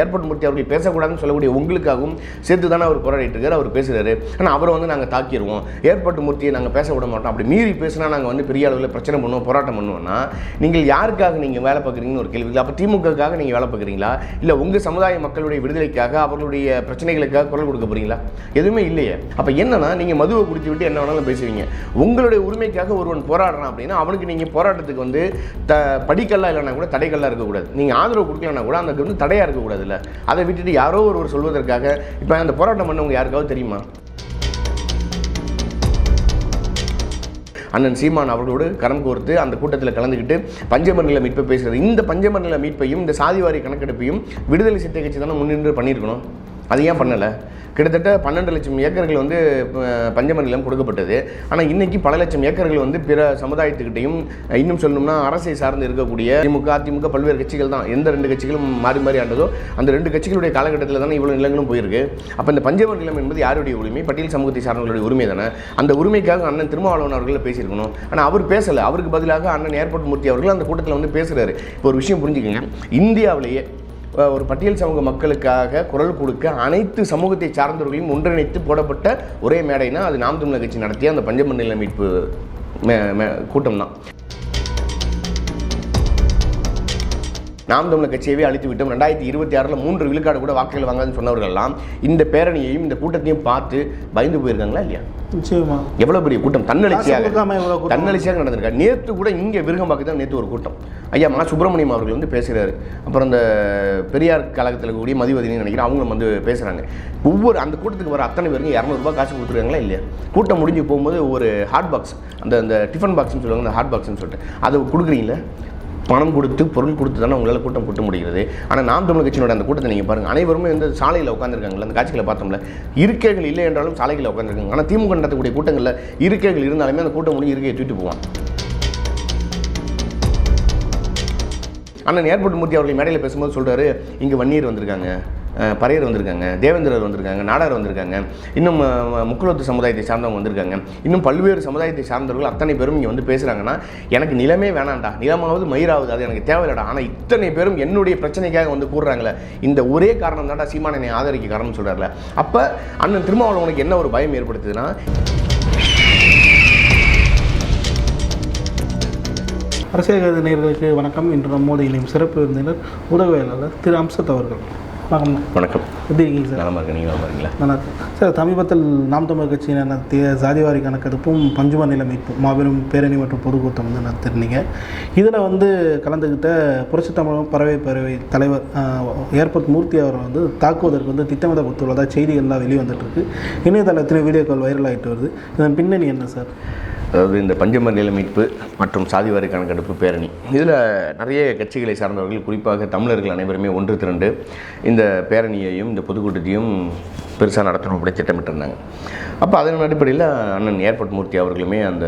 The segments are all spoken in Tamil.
ஏர்போர்ட் மூர்த்தி அவர்கள் பேசக்கூடாதுன்னு சொல்லக்கூடிய உங்களுக்காகவும் சேர்த்து தானே அவர் போராடிட்டு இருக்காரு அவர் பேசுகிறாரு ஆனால் அவரை வந்து நாங்கள் தாக்கிடுவோம் ஏர்போர்ட் மூர்த்தியை நாங்கள் பேச விட மாட்டோம். அப்படி மீறி பேசினா நாங்கள் வந்து பெரிய அளவில் பிரச்சனை பண்ணுவோம் போராட்டம் பண்ணுவோம்னா நீங்கள் யாருக்காக நீங்கள் வேலை பார்க்குறீங்கன்னு ஒரு கேள்வி. அப்போ திமுகக்காக நீங்கள் வேலை பார்க்குறீங்களா? இல்லை உங்கள் சமுதாய மக்களுடைய விடுதலைக்காக அவர்களுடைய பிரச்சனைகளுக்காக குரல் கொடுக்க போறீங்களா? எதுவுமே இல்லையே. அப்போ என்னன்னா நீங்கள் மதுவை குடிச்சு விட்டு என்ன வேணாலும் பேசுவீங்க. உங்களுடைய உரிமைக்காக ஒருவன் போராடுறான் அப்படின்னா அவனுக்கு நீங்கள் போராட்டத்துக்கு வந்து த படிக்கல்லாம் இல்லைனா கூட தடைக்கல்லா இருக்கக்கூடாது. நீங்கள் ஆதரவு கொடுக்கலன்னா கூட அந்த வந்து தடையாக இருக்கக்கூடாதுல்ல அதை விட்டுட்டு யாரோ ஒருவர் சொல்வதற்காக இப்போ அந்த போராட்டம் பண்ணவங்க யாருக்காவது தெரியுமா? அண்ணன் சீமான் அவர்களோடு கரம் கோர்த்து அந்த கூட்டத்தில் கலந்துக்கிட்டு பஞ்சமர்நில மீட்பை பேசுகிறது இந்த பஞ்சமர்நில மீட்பையும் இந்த சாதிவாரி கணக்கெடுப்பையும் விடுதலை சித்த கட்சி தானே முன்னின்று பண்ணியிருக்கணும்? அது ஏன் பண்ணலை? கிட்டத்தட்ட பன்னெண்டு லட்சம் ஏக்கர்கள் வந்து அஹ், நிலம் கொடுக்கப்பட்டது. ஆனால் இன்றைக்கி பல லட்சம் ஏக்கர்கள் வந்து பிற சமுதாயத்துக்கிட்டையும் இன்னும் சொல்லணும்னா அரசை சார்ந்து இருக்கக்கூடிய திமுக அதிமுக பல்வேறு கட்சிகள் தான். எந்த ரெண்டு கட்சிகளும் மாறி மாறி ஆண்டதோ அந்த ரெண்டு கட்சிகளுடைய காலகட்டத்தில் தானே இவ்வளோ நிலங்களும் போயிருக்கு. அப்போ இந்த பஞ்சமர் நிலம் என்பது யாருடைய உரிமை? பட்டியல் சமூகத்தை சார்ந்தவர்களுடைய உரிமை தானே? அந்த உரிமைக்காக அண்ணன் திருமாவளவன் அவர்கள் பேசியிருக்கணும். ஆனால் அவர் பேசலை. அவருக்கு பதிலாக அண்ணன் ஏர்போர்ட் மூர்த்தி அவர்கள் அந்த கூட்டத்தில் வந்து பேசுகிறாரு இப்போ ஒரு விஷயம் புரிஞ்சுக்கங்க. இந்தியாவிலேயே ஒரு பட்டியல் சமூக மக்களுக்காக குரல் கொடுக்க அனைத்து சமூகத்தை சார்ந்தவர்களையும் ஒன்றிணைத்து போடப்பட்ட ஒரே மேடைனா அது நாம் தமிழர் கட்சி நடத்திய அந்த பஞ்சமண்டல நில மீட்பு கூட்டம் தான் நாம் தமிழர் கட்சியவே அழித்து விட்டோம். ரெண்டாயிரத்தி இருபத்தி ஆறில் மூன்று விழுக்காடு கூட வாக்குகள் வாங்காதுன்னு சொன்னவர்கள்லாம் இந்த பேரணியையும் இந்த கூட்டத்தையும் பார்த்து பயந்து போயிருக்காங்களா இல்லையா? நிச்சயமா. எவ்வளவு பெரிய கூட்டம்? காசு தன்னெழுச்சியாக கொடுக்காம இவ்வளவு கூட்டம். தன்னெழுச்சியாக நடந்திருக்கா நேற்று கூட இங்கே விருகம்பாக்கு தான் நேற்று ஒரு கூட்டம். ஐயா மா. சுப்பிரமணியம் அவர்கள் வந்து பேசுகிறாரு அப்புறம் இந்த பெரியார் கழகத்தில் கூடிய மதிவதினு நினைக்கிறேன். அவங்களும் வந்து பேசுகிறாங்க ஒவ்வொரு அந்த கூட்டத்துக்கு வர அத்தனை பேருக்கும் இரநூறுபா காசு கொடுத்துருக்காங்களா இல்லையா? கூட்டம் முடிஞ்சு போகும்போது ஒரு ஹாட் பாக்ஸ் அந்த அந்த டிஃபன் பாக்ஸ்னு சொல்லுவாங்க அந்த ஹாட் பாக்ஸ்னு சொல்லிட்டு. அதை கொடுக்குறீங்களா? பணம் கொடுத்து பொருள் கொடுத்து தானே உங்களால் கூட்டம் கூட்ட முடிகிறது. ஆனால் நாம் தமிழ் கட்சியினோட அந்த கூட்டத்தை நீங்கள் பாருங்கள் அனைவருமே வந்து சாலையில் உட்காந்துருக்காங்கல்ல அந்த காட்சிகளை பார்த்தோம்ல. இருக்கைகள் இல்லை என்றாலும் சாலைகளில் உட்காந்துருக்காங்க ஆனால் திமுக நடத்தக்கூடிய கூட்டங்களில் இருக்கைகள் இருந்தாலுமே அந்த கூட்டம் முடிஞ்சு இருக்கையை தூக்கிட்டு போவான். அண்ணன் ஏர்போர்ட் மூர்த்தி அவர்கள் மேடையில் பேசும்போது சொல்கிறாரு இங்கே வன்னியர் வந்திருக்காங்க. பறையர் வந்திருக்காங்க தேவேந்திரர் வந்திருக்காங்க நாடார் வந்திருக்காங்க இன்னும் அஹ், முக்குலத்து சமுதாயத்தை சார்ந்தவங்க வந்திருக்காங்க. இன்னும் பல்வேறு சமுதாயத்தை சார்ந்தவர்கள் அத்தனை பேரும் இங்கே வந்து பேசுகிறாங்கன்னா எனக்கு நிலமே வேணாண்டா நிலமாவது மயிராவது அது எனக்கு தேவையில்லடா. ஆனால் இத்தனை பேரும் என்னுடைய பிரச்சனைக்காக வந்து கூடுறாங்களே இந்த ஒரே காரணம் தான்டா சீமான ஆதரிக்க காரணம் சொல்கிறார்ல அப்போ அண்ணன் திருமாவளவனுக்கு என்ன ஒரு பயம் ஏற்படுத்துதுன்னா அரசியல் நேர்களுக்கு வணக்கம். இன்று நம்மோடு இணையும் சிறப்பு விருந்தினர் ஊடகவியலாளர் திரு அம்சத் அவர்கள். வணக்கம். வணக்கம். எப்படி இருக்கீங்க சார்? நலமா இருக்க நீங்கள் நலமா இருக்கீங்களா? நல்லா இருக்கு சார் சமீபத்தில் நாம் தமிழர் கட்சியினர் நடத்திய ஜாதிவாரி கணக்கெடுப்பும் பஞ்சும நில மாபெரும் பேரணி மற்றும் பொதுக்கூட்டம் வந்து நடத்திருந்தீங்க. இதில் வந்து கலந்துக்கிட்ட புரட்சி தமிழகம் பறவை பறவை தலைவர் ஏர்போர்ட் மூர்த்தி அவரை வந்து தாக்குவதற்கு வந்து திட்டமிடப்பட்டுள்ளதாக செய்திகள்லாம் வெளிவந்துட்டு இருக்கு. இணையதளத்தில் வீடியோக்கள் வைரல் ஆகிட்டு வருது. இதன் பின்னணி என்ன சார்? அதாவது இந்த பஞ்சமர் நில மீட்பு மற்றும் சாதிவாரி கணக்கெடுப்பு பேரணி. இதில் நிறைய கட்சிகளை சார்ந்தவர்கள் குறிப்பாக தமிழர்கள் அனைவருமே ஒன்று திரண்டு இந்த பேரணியையும் இந்த பொதுக்கூட்டத்தையும் பெருசாக நடத்தணும் அப்படி திட்டமிட்டிருந்தாங்க. அப்போ அதன் அடிப்படையில் அண்ணன் ஏர்போர்ட் மூர்த்தி அவர்களுமே அந்த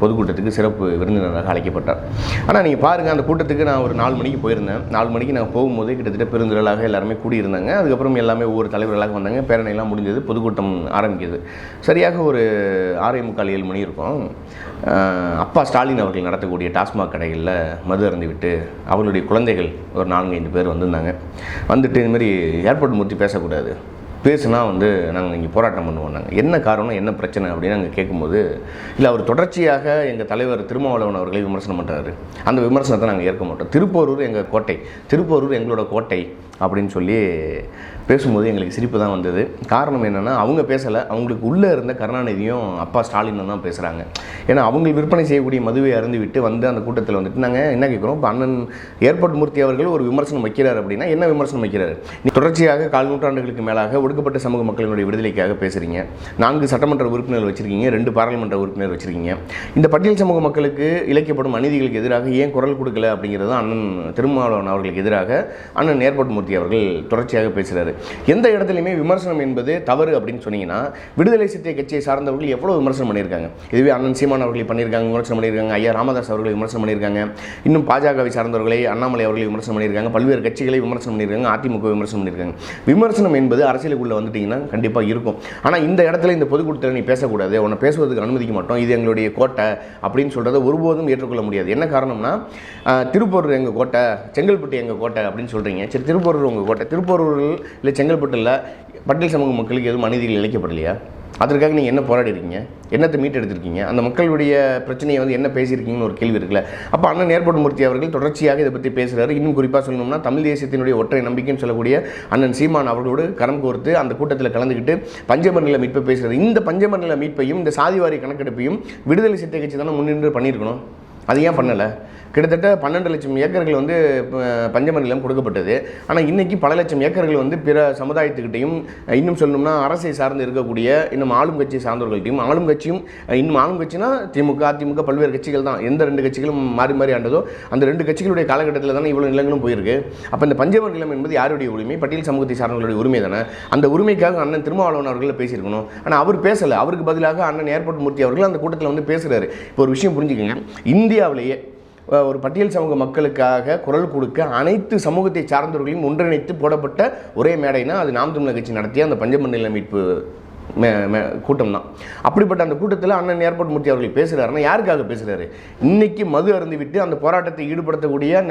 பொதுக்கூட்டத்துக்கு சிறப்பு விருந்தினராக அழைக்கப்பட்டார். ஆனால் நீங்கள் பாருங்கள் அந்த கூட்டத்துக்கு நான் ஒரு நாலு மணிக்கு போயிருந்தேன். நாலு மணிக்கு நான் போகும்போது கிட்டத்தட்ட பெருந்திரளாக எல்லாருமே கூடியிருந்தாங்க. அதுக்கப்புறம் எல்லாமே ஒவ்வொரு தலைவர்களாக வந்தாங்க. பேரணையெல்லாம் முடிஞ்சது பொதுக்கூட்டம் ஆரம்பிக்குது. சரியாக ஒரு ஆறே முக்கால் ஏழு மணி இருக்கும். அப்பா ஸ்டாலின் அவர்கள் நடத்தக்கூடிய டாஸ்மாக் கடைகளில் மது அருந்திவிட்டு அவர்களுடைய குழந்தைகள் ஒரு நான்கு ஐந்து பேர் வந்திருந்தாங்க. வந்துட்டு இதுமாரி ஏர்போர்ட் மூர்த்தி பேசக்கூடாது. பேசுனா வந்து நாங்கள் இங்கே போராட்டம் பண்ணுவோம் நாங்கள் என்ன காரணம் என்ன பிரச்சனை அப்படின்னு நாங்கள் கேட்கும்போது இல்லை அவர் தொடர்ச்சியாக எங்கள் தலைவர் திருமாவளவன் அவர்களை விமர்சனம் பண்ணுறாரு அந்த விமர்சனத்தை நாங்கள் ஏற்க மாட்டோம். திருப்போரூர் எங்கள் கோட்டை திருப்போரூர் எங்களோட கோட்டை அப்படின்னு சொல்லி பேசும்போது எங்களுக்கு சிரிப்பு தான் வந்தது. காரணம் என்னென்னா அவங்க பேசலை. அவங்களுக்கு உள்ளே இருந்த கருணாநிதியும் அப்பா ஸ்டாலினும் தான் பேசுகிறாங்க ஏன்னா அவங்க விற்பனை செய்யக்கூடிய மதுவை அருந்து விட்டு வந்து அந்த கூட்டத்தில் வந்துட்டு நாங்கள் என்ன கேட்குறோம் இப்போ அண்ணன் ஏர்போர்ட் மூர்த்தி அவர்கள் ஒரு விமர்சனம் வைக்கிறார் அப்படின்னா என்ன விமர்சனம் வைக்கிறார்? நீ தொடர்ச்சியாக கால் நூற்றாண்டுகளுக்கு மேலாக ஒடுக்கப்பட்ட சமூக மக்களினுடைய விடுதலைக்காக பேசுகிறீங்க நான்கு சட்டமன்ற உறுப்பினர் வச்சுருக்கீங்க. ரெண்டு பாராளுமன்ற உறுப்பினர் வச்சிருக்கீங்க. இந்த பட்டியல் சமூக மக்களுக்கு இழைக்கப்படும் அநீதிகளுக்கு எதிராக ஏன் குரல் கொடுக்கல அப்படிங்கிறது தான் அண்ணன் திருமாவளவன் அவர்களுக்கு எதிராக அண்ணன் ஏர்போர்ட் மூர்த்தி அவர்கள் தொடர்ச்சியாக பேசுகிறாரு எந்த இடத்துலையுமே விமர்சனம் என்பது தவறு அப்படின்னு சொன்னீங்கன்னா விடுதலை சித்திய கட்சியை சார்ந்தவர்கள் எவ்வளோ விமர்சனம் பண்ணியிருக்காங்க? இதுவே அண்ணன் சீமான் அவர்களை பண்ணியிருக்காங்க விமர்சனம் பண்ணியிருக்காங்க ஐயா ராமதாஸ் அவர்களை விமர்சனம் பண்ணியிருக்காங்க இன்னும் பாஜகவை சார்ந்தவர்களை அண்ணாமலை அவர்களை விமர்சனம் பண்ணியிருக்காங்க பல்வேறு கட்சிகளை விமர்சனம் பண்ணியிருக்காங்க அதிமுக விமர்சனம் பண்ணியிருக்காங்க. விமர்சனம் என்பது அரசியலுக்குள்ளே வந்துட்டிங்கன்னா கண்டிப்பாக இருக்கும். ஆனால் இந்த இடத்துல இந்த பொதுக்கூட்டத்தில் நீ பேசக்கூடாது உன்னை பேசுவதற்கு அனுமதிக்க மாட்டோம் இது எங்களுடைய கோட்டை அப்படின்னு சொல்கிறத ஒருபோதும் ஏற்றுக்கொள்ள முடியாது. என்ன காரணம்னா திருப்பூர் எங்கள் கோட்டை செங்கல்பட்டு எங்கள் கோட்டை அப்படின்னு சொல்கிறீங்க சரி திருப்பூர் உங்கள் கோட்டை. திருப்பூரில் இல்லை செங்கல்பட்டில் பட்டியல் சமூக மக்களுக்கு எதுவும் அநீதிகள் இழைக்கப்படலையா? அதற்காக நீங்கள் என்ன போராடி இருக்கீங்க என்னத்தை மீட் எடுத்திருக்கீங்க அந்த மக்களுடைய பிரச்சனையை வந்து என்ன பேசியிருக்கீங்கன்னு ஒரு கேள்வி இருக்குல்ல. அப்போ அண்ணன் ஏற்படுமூர்த்தி அவர்கள் தொடர்ச்சியாக இதை பற்றி பேசுகிறாரு இன்னும் குறிப்பாக சொல்லணும்னா தமிழ் தேசியத்தினுடைய ஒற்றை நம்பிக்கைன்னு சொல்லக்கூடிய அண்ணன் சீமான் அவர்களோடு கரம் கோர்த்து அந்த கூட்டத்தில் கலந்துக்கிட்டு பஞ்சமர் நில மீட்பை பேசுகிறார் இந்த பஞ்சமர் நில மீட்பையும் இந்த சாதிவாரி கணக்கெடுப்பையும் விடுதலை சிறுத்தை கட்சி தானே முன்னின்று பண்ணியிருக்கணும்? அது ஏன் பண்ணலை? கிட்டத்தட்ட பன்னெண்டு லட்சம் ஏக்கர்கள் வந்து அஹ், பஞ்சம நிலம் கொடுக்கப்பட்டது. ஆனால் இன்றைக்கி பல லட்சம் ஏக்கர்கள் வந்து பிற சமுதாயத்துக்கிட்டையும் இன்னும் சொல்லணும்னா அரசை சார்ந்து இருக்கக்கூடிய இன்னும் ஆளும் கட்சி சார்ந்தவர்கள்ட்டையும் ஆளும் கட்சியும் இன்னும் ஆளும் கட்சினா திமுக அதிமுக பல்வேறு கட்சிகள் தான். எந்த ரெண்டு கட்சிகளும் மாறி மாறி ஆண்டதோ அந்த ரெண்டு கட்சிகளுடைய காலகட்டத்தில் தானே இவ்வளோ நிலங்களும் போயிருக்கு. அப்போ இந்த பஞ்சம நிலம் என்பது யாருடைய உரிமை? பட்டியல் சமூகத்தை சார்ந்தவர்களுடைய உரிமை தானே? அந்த உரிமைக்காக அண்ணன் திருமாவளவன் அவர்கள் பேசியிருக்கணும். ஆனால் அவர் பேசலை. அவருக்கு பதிலாக அண்ணன் ஏர்போர்ட் மூர்த்தி அவர்கள் அந்த கூட்டத்தில் வந்து பேசுகிறாரு இப்போ ஒரு விஷயம் புரிஞ்சுக்கங்க. இந்தியாவிலேயே ஒரு பட்டியல் சமூக மக்களுக்காக குரல் கொடுக்க அனைத்து சமூகத்தை சார்ந்தவர்களையும் ஒன்றிணைத்து போடப்பட்ட ஒரே மேடைனா அது நாம் தமிழர் கட்சி நடத்திய அந்த பஞ்சமண்டல மீட்பு கூட்டம் தான் அப்படிப்பட்ட அந்த கூட்டத்தில் அண்ணன் ஏர்போர்ட் மூர்த்தி அவர்கள் பேசுகிறாருன்னா யாருக்காக பேசுகிறாரு இன்னைக்கு மது அருந்து விட்டு அந்த போராட்டத்தை ஈடுபடுத்தக்கூடிய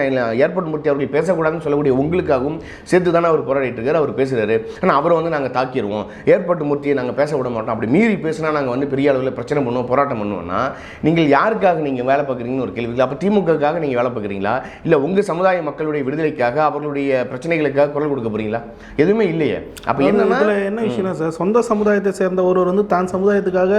ஏர்போர்ட் மூர்த்தி அவர்கள் பேசக்கூடாதுன்னு சொல்லக்கூடிய உங்களுக்காகவும் சேர்த்து தானே அவர் போராடிட்டு இருக்காரு அவர் பேசுகிறாரு ஆனால் அவரை வந்து நாங்கள் தாக்கிடுவோம் ஏர்போர்ட் மூர்த்தியை நாங்கள் பேச விட மாட்டோம். அப்படி மீறி பேசினா நாங்கள் வந்து பெரிய அளவில் பிரச்சனை பண்ணுவோம் போராட்டம் பண்ணுவோம்னா நீங்கள் யாருக்காக நீங்கள் வேலை பார்க்குறீங்கன்னு ஒரு கேள்வி. அப்போ திமுகவுக்காக நீங்கள் வேலை பார்க்குறீங்களா? இல்லை உங்கள் சமுதாய மக்களுடைய விடுதலைக்காக அவர்களுடைய பிரச்சனைகளுக்காக குரல் கொடுக்க போறீங்களா? எதுவுமே இல்லையே. அப்போ இதில் என்ன விஷயம்னா சார் சொந்த சமுதாயத்தை சேர்ந்த ஒருவர் வந்து தான் சமுதாயத்துக்காக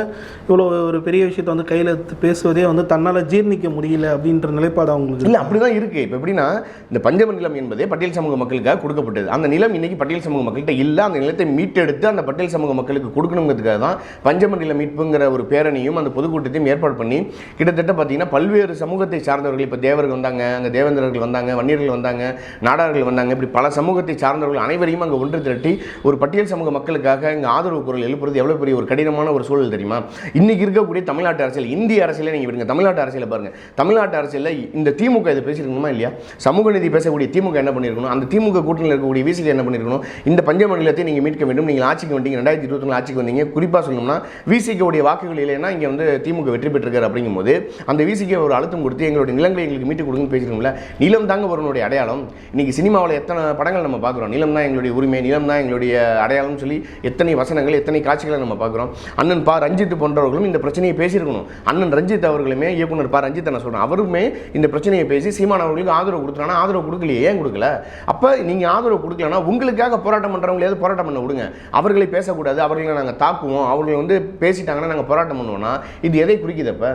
இவ்வளோ ஒரு பெரிய விஷயத்தை வந்து கையில் எடுத்து பேசுவதே வந்து தன்னால் ஜீர்ணிக்க முடியல அப்படின்ற நிலைப்பாடு அவங்களுக்கு இல்ல அப்படிதான் இருக்கு. இப்போ எப்படின்னா இந்த பஞ்சம நிலம் என்பதே பட்டியல் சமூக மக்களுக்காக கொடுக்கப்பட்டது. அந்த நிலம் இன்னைக்கு பட்டியல் சமூக மக்கள்கிட்ட இல்ல. அந்த நிலத்தை மீட்டெடுத்து அந்த பட்டியல் சமூக மக்களுக்கு கொடுக்கணுங்கிறதுக்காக தான் பஞ்சம நில மீட்புங்கிற ஒரு பேரணியும் அந்த பொதுக்கூட்டத்தையும் ஏற்பாடு பண்ணி கிட்டத்தட்ட பார்த்தீங்கன்னா பல்வேறு சமூகத்தை சார்ந்தவர்கள் இப்போ தேவர்கள் வந்தாங்க அங்கே தேவேந்திரர்கள் வந்தாங்க வன்னியர்கள் வந்தாங்க நாடார்கள் வந்தாங்க. இப்படி பல சமூகத்தை சார்ந்தவர்கள் அனைவரையும் அங்கே ஒன்று திரட்டி ஒரு பட்டியல் சமூக மக்களுக்காக இங்கே ஆதரவு குரல் போகிறது எவ்வளோ பெரிய ஒரு கடினமான ஒரு சூழல் தெரியுமா? இன்றைக்கி இருக்கக்கூடிய தமிழ்நாட்டு அரசியல் இந்திய அரசியலை நீங்கள் விடுங்க. தமிழ்நாட்டு அரசியலில் பாருங்கள் தமிழ்நாட்டு அரசியலில் இந்த திமுக இதை பேசியிருக்கணுமா இல்லையா? சமூக நீதி பேசக்கூடிய திமுக என்ன பண்ணியிருக்கணும் அந்த திமுக கூட்டணியில் இருக்கக்கூடிய விசிக என்ன பண்ணியிருக்கணும் இந்த பஞ்ச மாநிலத்தை நீங்கள் மீட்க வேண்டும். நீங்கள் ஆட்சிக்கு வந்தீங்க. ரெண்டாயிரத்தி இருபத்தி ஆட்சிக்கு வந்தீங்க. குறிப்பாக சொல்லணும்னா விசிக்கோடைய வாக்குகள் இல்லைன்னா இங்கே வந்து திமுக வெற்றி பெற்றிருக்காரு அப்படிங்கும்போது அந்த விசிக ஒரு அழுத்தம் கொடுத்து எங்களுடைய நிலங்களை எங்களுக்கு மீட்டு கொடுங்கன்னு பேசியிருக்கோம்ல நிலம் தாங்க வருவனுடைய அடையாளம். இன்னைக்கு சினிமாவில் எத்தனை படங்கள் நம்ம பார்க்குறோம்? நிலம் தான் எங்களுடைய உரிமை நிலம் தான் எங்களுடைய அடையாளம்னு சொல்லி எத்தனை வசனங்கள் எத்தனை காட்சிகளை நம்ம பார்க்குறோம். அண்ணன் பா. ரஞ்சித் போன்றவர்களும் இந்த பிரச்சனையை பேசியிருக்கணும். அண்ணன் ரஞ்சித் அவர்களுமே இயக்குனர் பா. ரஞ்சித் நான் சொல்கிறேன் அவருமே இந்த பிரச்சனையை பேசி சீமான் அவர்களுக்கு ஆதரவு கொடுத்துறானா ஆதரவு கொடுக்கலையே. ஏன் கொடுக்கல? அப்போ நீங்கள் ஆதரவு கொடுக்கலனா உங்களுக்காக போராட்டம் பண்ணுறவங்களையாவது போராட்டம் பண்ண விடுங்க. அவர்களை பேசக்கூடாது. அவர்களை நாங்கள் தாக்குவோம். அவர்களை வந்து பேசிட்டாங்கன்னா நாங்கள் போராட்டம் பண்ணுவோம்னா இது எதை குறிக்குது அப்போ?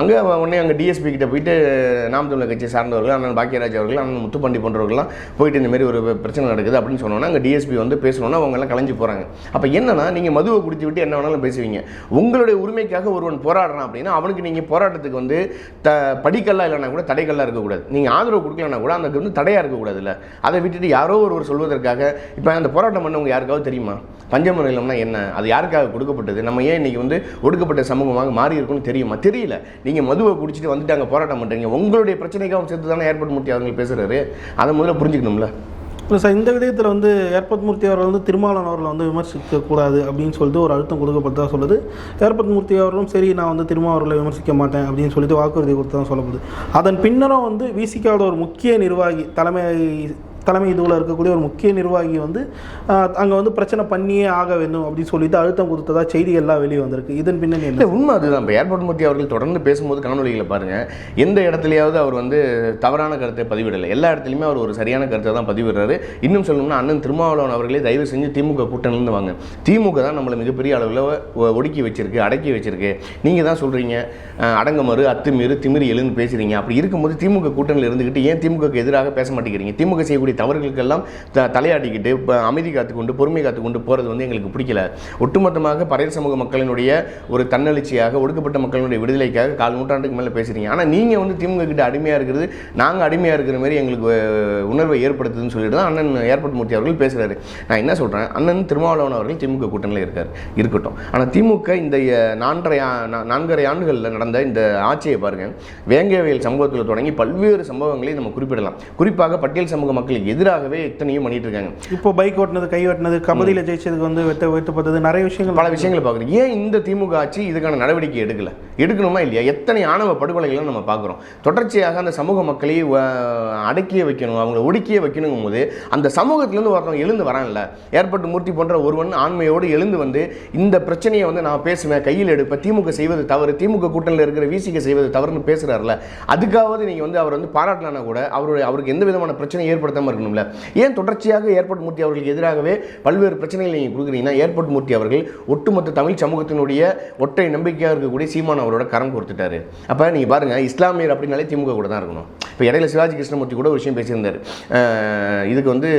அங்கே உடனே அங்கே டிஎஸ்பி கிட்ட போயிட்டு நாம் தமிழர் கட்சி சார்ந்தவர்கள் அண்ணன் பாக்கியராஜ் அவர்கள் அண்ணன் முத்துப்பண்டி போன்றவர்கள்லாம் போயிட்டு இந்தமாரி ஒரு பிரச்சனை நடக்குது அப்படின்னு சொன்னோன்னா அங்கே டிஎஸ்பி வந்து பேசணும்னா அவங்க எல்லாம் கலைஞ்சு போகிறாங்க அப்போ என்னன்னா நீங்கள் மதுவை குடித்து விட்டு என்ன வேணாலும் பேசுவீங்க. உங்களுடைய உரிமைக்காக ஒருவன் போராடுறான் அப்படின்னா அவனுக்கு நீங்கள் போராட்டத்துக்கு வந்து த படிக்கல்லாம் இல்லைனா கூட தடைகள்லாம் இருக்கக்கூடாது. நீங்கள் ஆதரவு கொடுக்கலன்னா கூட அந்த வந்து தடையாக இருக்கக்கூடாதுல்ல. அதை விட்டுட்டு யாரோ ஒருவர் சொல்வதற்காக இப்போ அந்த போராட்டம் பண்ணவங்க யாருக்காவது தெரியுமா? பஞ்சம நிலம்னா என்ன? அது யாருக்காக கொடுக்கப்பட்டது? நம்ம ஏன் இன்னைக்கு வந்து ஒடுக்கப்பட்ட சமூகமாக மாறி இருக்குன்னு தெரியுமா? தெரியல. நீங்கள் மதுவை பிடிச்சிட்டு வந்துட்டு அங்கே போராட்டம் பண்ணுறீங்க உங்களுடைய பிரச்சனைக்காகவும் சேர்த்து தானே ஏற்பட முடியாது அவங்க பேசுகிறாரு அதை முதல்ல புரிஞ்சுக்கணும்ல. இல்லை சார் இந்த விதயத்தில் வந்து ஏற்பத் மூர்த்தி அவர்கள் வந்து திருமாவளவன் அவர்களை வந்து விமர்சிக்க கூடாது அப்படின்னு சொல்லிட்டு ஒரு அழுத்தம் கொடுக்கப்பட்டதா சொல்லுது. ஏற்பத் மூர்த்தி அவர்களும் சரி நான் வந்து திருமா அவர்களை விமர்சிக்க மாட்டேன் அப்படின்னு சொல்லிட்டு வாக்குறுதி கொடுத்ததா சொல்லப்படுது. அதன் பின்னரும் வந்து விசிகாவோட ஒரு முக்கிய நிர்வாகி தலைமை தலைமை இதுவில் இருக்கக்கூடிய ஒரு முக்கிய நிர்வாகி வந்து அங்கே வந்து பிரச்சனை பண்ணியே ஆக வேண்டும் அப்படின்னு சொல்லிட்டு அழுத்தம் கொடுத்ததா செய்திகள்லாம் வெளியே வந்திருக்கு. இதன் பின்னணி இல்லை உண்மை அதுதான். இப்போ ஏர்போர்ட் மூர்த்தி அவர்கள் தொடர்ந்து பேசும்போது காணொலிகளை பாருங்கள் எந்த இடத்துலையாவது அவர் வந்து தவறான கருத்தை பதிவிடலை. எல்லா இடத்துலையுமே அவர் ஒரு சரியான கருத்தை தான் பதிவிடுறாரு. இன்னும் சொல்லணும்னா அண்ணன் திருமாவளவன் அவர்களே தயவு செஞ்சு திமுக கூட்டணிலேருந்து வாங்க. திமுக தான் நம்மளை மிகப்பெரிய அளவில் ஒடுக்கி வச்சிருக்கு அடக்கி வச்சிருக்கு. நீங்கள் தான் சொல்கிறீங்க அடங்கமறு அத்துமீறு திமிரி எழுந்து பேசுகிறீங்க அப்படி இருக்கும்போது திமுக கூட்டணியில் இருந்துக்கிட்டு ஏன் திமுகக்கு எதிராக பேச மாட்டேங்கிறீங்க? திமுக செய்யக்கூடிய தவறுகளுக்கெல்லாம் த தலையாட்டிக்கிட்டு இப்போ அமைதி காத்துக்கொண்டு பொறுமை காத்துக்கொண்டு போகிறது வந்து எங்களுக்கு பிடிக்கல. ஒட்டுமொத்தமாக பறையர் சமூக மக்களினுடைய ஒரு தன்னெழுச்சியாக ஒடுக்கப்பட்ட மக்களினுடைய விடுதலைக்காக கால் நூற்றாண்டுக்கு மேலே பேசுகிறீங்க ஆனால் நீங்கள் வந்து திமுக கிட்ட அடிமையாக இருக்கிறது நாங்கள் அடிமையாக இருக்கிற மாதிரி எங்களுக்கு உணர்வை ஏற்படுத்துதுன்னு சொல்லிட்டு தான் அண்ணன் ஏர்போர்ட் மூர்த்தி அவர்கள் பேசுகிறாரு நான் என்ன சொல்கிறேன் அண்ணன் திருமாவளவன் அவர்கள் திமுக கூட்டணியில் இருக்கார். இருக்கட்டும். ஆனால் திமுக இந்த நான்கரை நான்கரை ஆண்டுகளில் நடந்த இந்த ஆட்சியை பாருங்கள் வேங்கவியல் சம்பவத்தில் தொடங்கி பல்வேறு சம்பவங்களை நம்ம குறிப்பிடலாம். குறிப்பாக பட்டியல் சமூக மக்கள் எதிராகவே இத்தனையும் பண்ணிட்டு இருக்காங்க. இப்போ பைக் ஓட்டினது கை ஓட்டினது கபடியில் ஜெயிச்சதுக்கு வந்து வெட்ட வெட்டப்பட்டது நிறைய விஷயங்கள் பல விஷயங்களை பார்க்குறோம். ஏன் இந்த திமுக ஆட்சி இதுக்கான நடவடிக்கை எடுக்கல? எடுக்கணுமா இல்லையா? எத்தனை ஆணவ படுகொலைகளை நம்ம பார்க்குறோம். தொடர்ச்சியாக அந்த சமூக மக்களை அடக்கியே வைக்கணும் அவங்கள ஒடுக்கியே வைக்கணுங்கும் போது அந்த சமூகத்திலேருந்து ஒருத்தவங்க எழுந்து வரான்ல. ஏற்பட்டு மூர்த்தி போன்ற ஒருவன் ஆண்மையோடு எழுந்து வந்து இந்த பிரச்சனையை வந்து நான் பேசுவேன் கையில் எடுப்பேன் திமுக செய்வது தவறு திமுக கூட்டணியில் இருக்கிற விசிக செய்வது தவறுன்னு பேசுறாருல. அதுக்காவது நீங்கள் வந்து அவர் வந்து பாராட்டலானா கூட அவருடைய அவருக்கு எந்த விதமான பிரச்சனையும் ஏற்படுத்தாமல் இருக்கணும்ல. ஏன் தொடர்ச்சியாக ஏற்பட்டு மூர்த்தி அவர்களுக்கு எதிராகவே பல்வேறு பிரச்சனைகளை நீங்கள் கொடுக்குறீங்கன்னா ஏற்பட்டு மூர்த்தி அவர்கள் ஒட்டுமொத்த தமிழ் சமூகத்தினுடைய ஒற்றை நம்பிக்கையாக இருக்கக்கூடிய சீமான் அவரோட கரம் கொடுத்துட்டாரு அப்போ நீங்கள் பாருங்கள் இஸ்லாமியர் அப்படின்னாலே திமுக கூட தான் இருக்கணும். இப்போ இடையில சிவாஜி கிருஷ்ணமூர்த்தி கூட ஒரு விஷயம் பேசியிருந்தார். இதுக்கு வந்து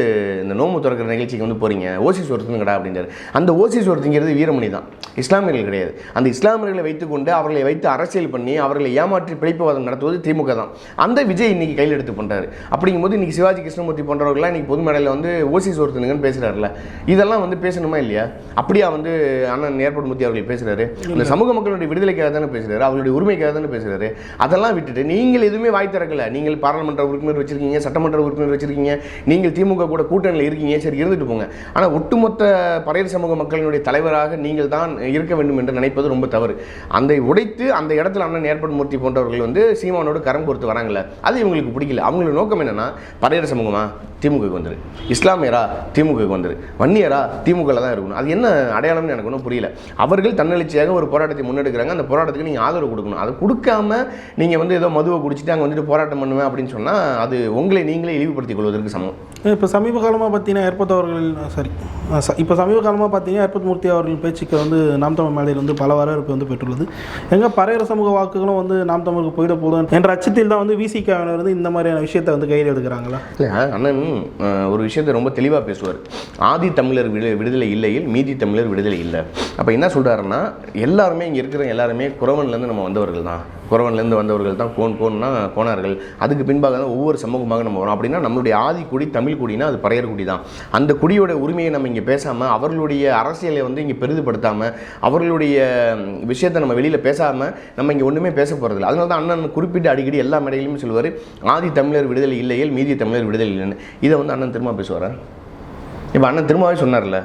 இந்த நோம்பு திறக்கிற நிகழ்ச்சிக்கு வந்து போகிறீங்க ஓசிஸ் ஒருத்தங்கடா அப்படின்றார். அந்த ஓசிஸ் ஒருத்தங்கிறது வீரமணி தான். இஸ்லாமியர்கள் கிடையாது. அந்த இஸ்லாமியர்களை வைத்துக்கொண்டு அவர்களை வைத்து அரசியல் பண்ணி அவர்களை ஏமாற்றி பிழைப்புவாதம் நடத்துவது திமுக தான். அந்த விஜய் இன்னைக்கு கையில் எடுத்து பண்ணுறாரு அப்படிங்கும்போது இன்னைக்கு சிவாஜி கிருஷ்ணமூர்த்தி போன்றவர்கள்லாம் இன்னைக்கு பொது மேடையில் வந்து ஓசிஸ் ஒருத்தனுங்கன்னு பேசுறாருல இதெல்லாம் வந்து பேசணுமா இல்லையா? அப்படியா வந்து அண்ணன் ஏற்படுமூர்த்தி அவர்கள் பேசுறாரு. இந்த சமூக மக்களுடைய விடுதலைக்காக தானே பேசுறாரு. அவர்களுடைய உரிமைக்காக தானே பேசுறாரு. அதெல்லாம் விட்டுட்டு நீங்கள் எதுவுமே வாய் திறக்கல. நீங்கள் பாராளுமன்ற உறுப்பினர் வச்சிருக்கீங்க சட்டமன்ற உறுப்பினர் வச்சிருக்கீங்க நீங்கள் திமுக கூட கூட்டணியில் இருக்கீங்க சரி இருந்துட்டு போங்க. ஆனால் ஒட்டுமொத்த பறையர் சமூக மக்களினுடைய தலைவராக நீங்கள் தான் இருக்க வேண்டும் என்று நினைப்பது ரொம்ப தவறு. அந்த உடைத்து அந்த இடத்துல அண்ணன் ஏற்படுமூர்த்தி போன்றவர்கள் வந்து சீமானோடு கரம் கொடுத்து வராங்கல்ல. அது இவங்களுக்கு பிடிக்கல. அவங்களோட நோக்கம் என்னன்னா பறையர் சமூகமா? திமுகவுக்கு வந்துரு இஸ்லாமியரா? திமுகவுக்கு வந்துரு வன்னியரா? திமுகவில் தான் இருக்கணும். அது என்ன அடையாளம்னு எனக்கு ஒன்றும் புரியல. அவர்கள் தன்னெழுச்சியாக ஒரு போராட்டத்தை முன்னெடுக்கிறாங்க. அந்த போராட்டத்துக்கு நீங்கள் ஆதரவு கொடுக்கணும். அதை கொடுக்காம நீங்கள் வந்து ஏதோ மதுவை குடிச்சிட்டு அங்கே வந்துட்டு போராட்டம் பண்ணுவேன் அப்படின்னு சொன்னால் அது உங்களை நீங்களே இழிவுபடுத்திக் கொள்வதற்கு சமம். இப்போ சமீப காலமாக பார்த்தீங்கன்னா ஏற்பத் அவர்கள் சாரி இப்போ சமீப காலமாக பார்த்தீங்கன்னா ஏற்பத் மூர்த்தி அவர்கள் பேச்சுக்கு வந்து நாம் தமிழ் மேடையில் வந்து பல வரவேற்பு வந்து பெற்றுள்ளது. எங்க பறையர் சமூக வாக்குகளும் வந்து நாம் தமிழுக்கு போயிட போதும் என்ற அச்சத்தில் தான் வந்து விசிகாவினர் வந்து இந்த மாதிரியான விஷயத்தை வந்து கையில் எடுக்கிறாங்களா? இல்லை அண்ணன் ஒரு விஷயத்தை ரொம்ப தெளிவாக பேசுவார். ஆதி தமிழர் விடு விடுதலை இல்லையில் மீதி தமிழர் விடுதலை இல்லை. அப்போ என்ன சொல்கிறாருன்னா எல்லாருமே இங்கே இருக்கிற எல்லாருமே குறவன்லேருந்து நம்ம வந்தவர்கள் தான் குறவன்லேருந்து வந்தவர்கள் தான் கோன் கோன்னா கோனார்கள் அதுக்கு பின்பாக தான் ஒவ்வொரு சமூகமாக நம்ம வரோம். அப்படின்னா நம்மளுடைய ஆதி குடி தமிழ் குடினா அது பறையர் குடி தான். அந்த குடியோட உரிமையை நம்ம இங்கே பேசாமல் அவர்களுடைய அரசியலை வந்து இங்கே பெரிதுபடுத்தாமல் அவர்களுடைய விஷயத்தை நம்ம வெளியில் பேசாமல் நம்ம இங்கே ஒன்றுமே பேச போகிறதில்ல அதனால தான் அண்ணன் குறிப்பிட்டு அடிக்கடி எல்லா மேடையிலுமே சொல்லுவார் ஆதி தமிழர் விடுதலை இல்லையில் மீதி தமிழர் விடுதலை இல்லைன்னு. இதை வந்து அண்ணன் திரும்ப பேசுவார்? இப்போ அண்ணன் திரும்பவே சொன்னார்ல.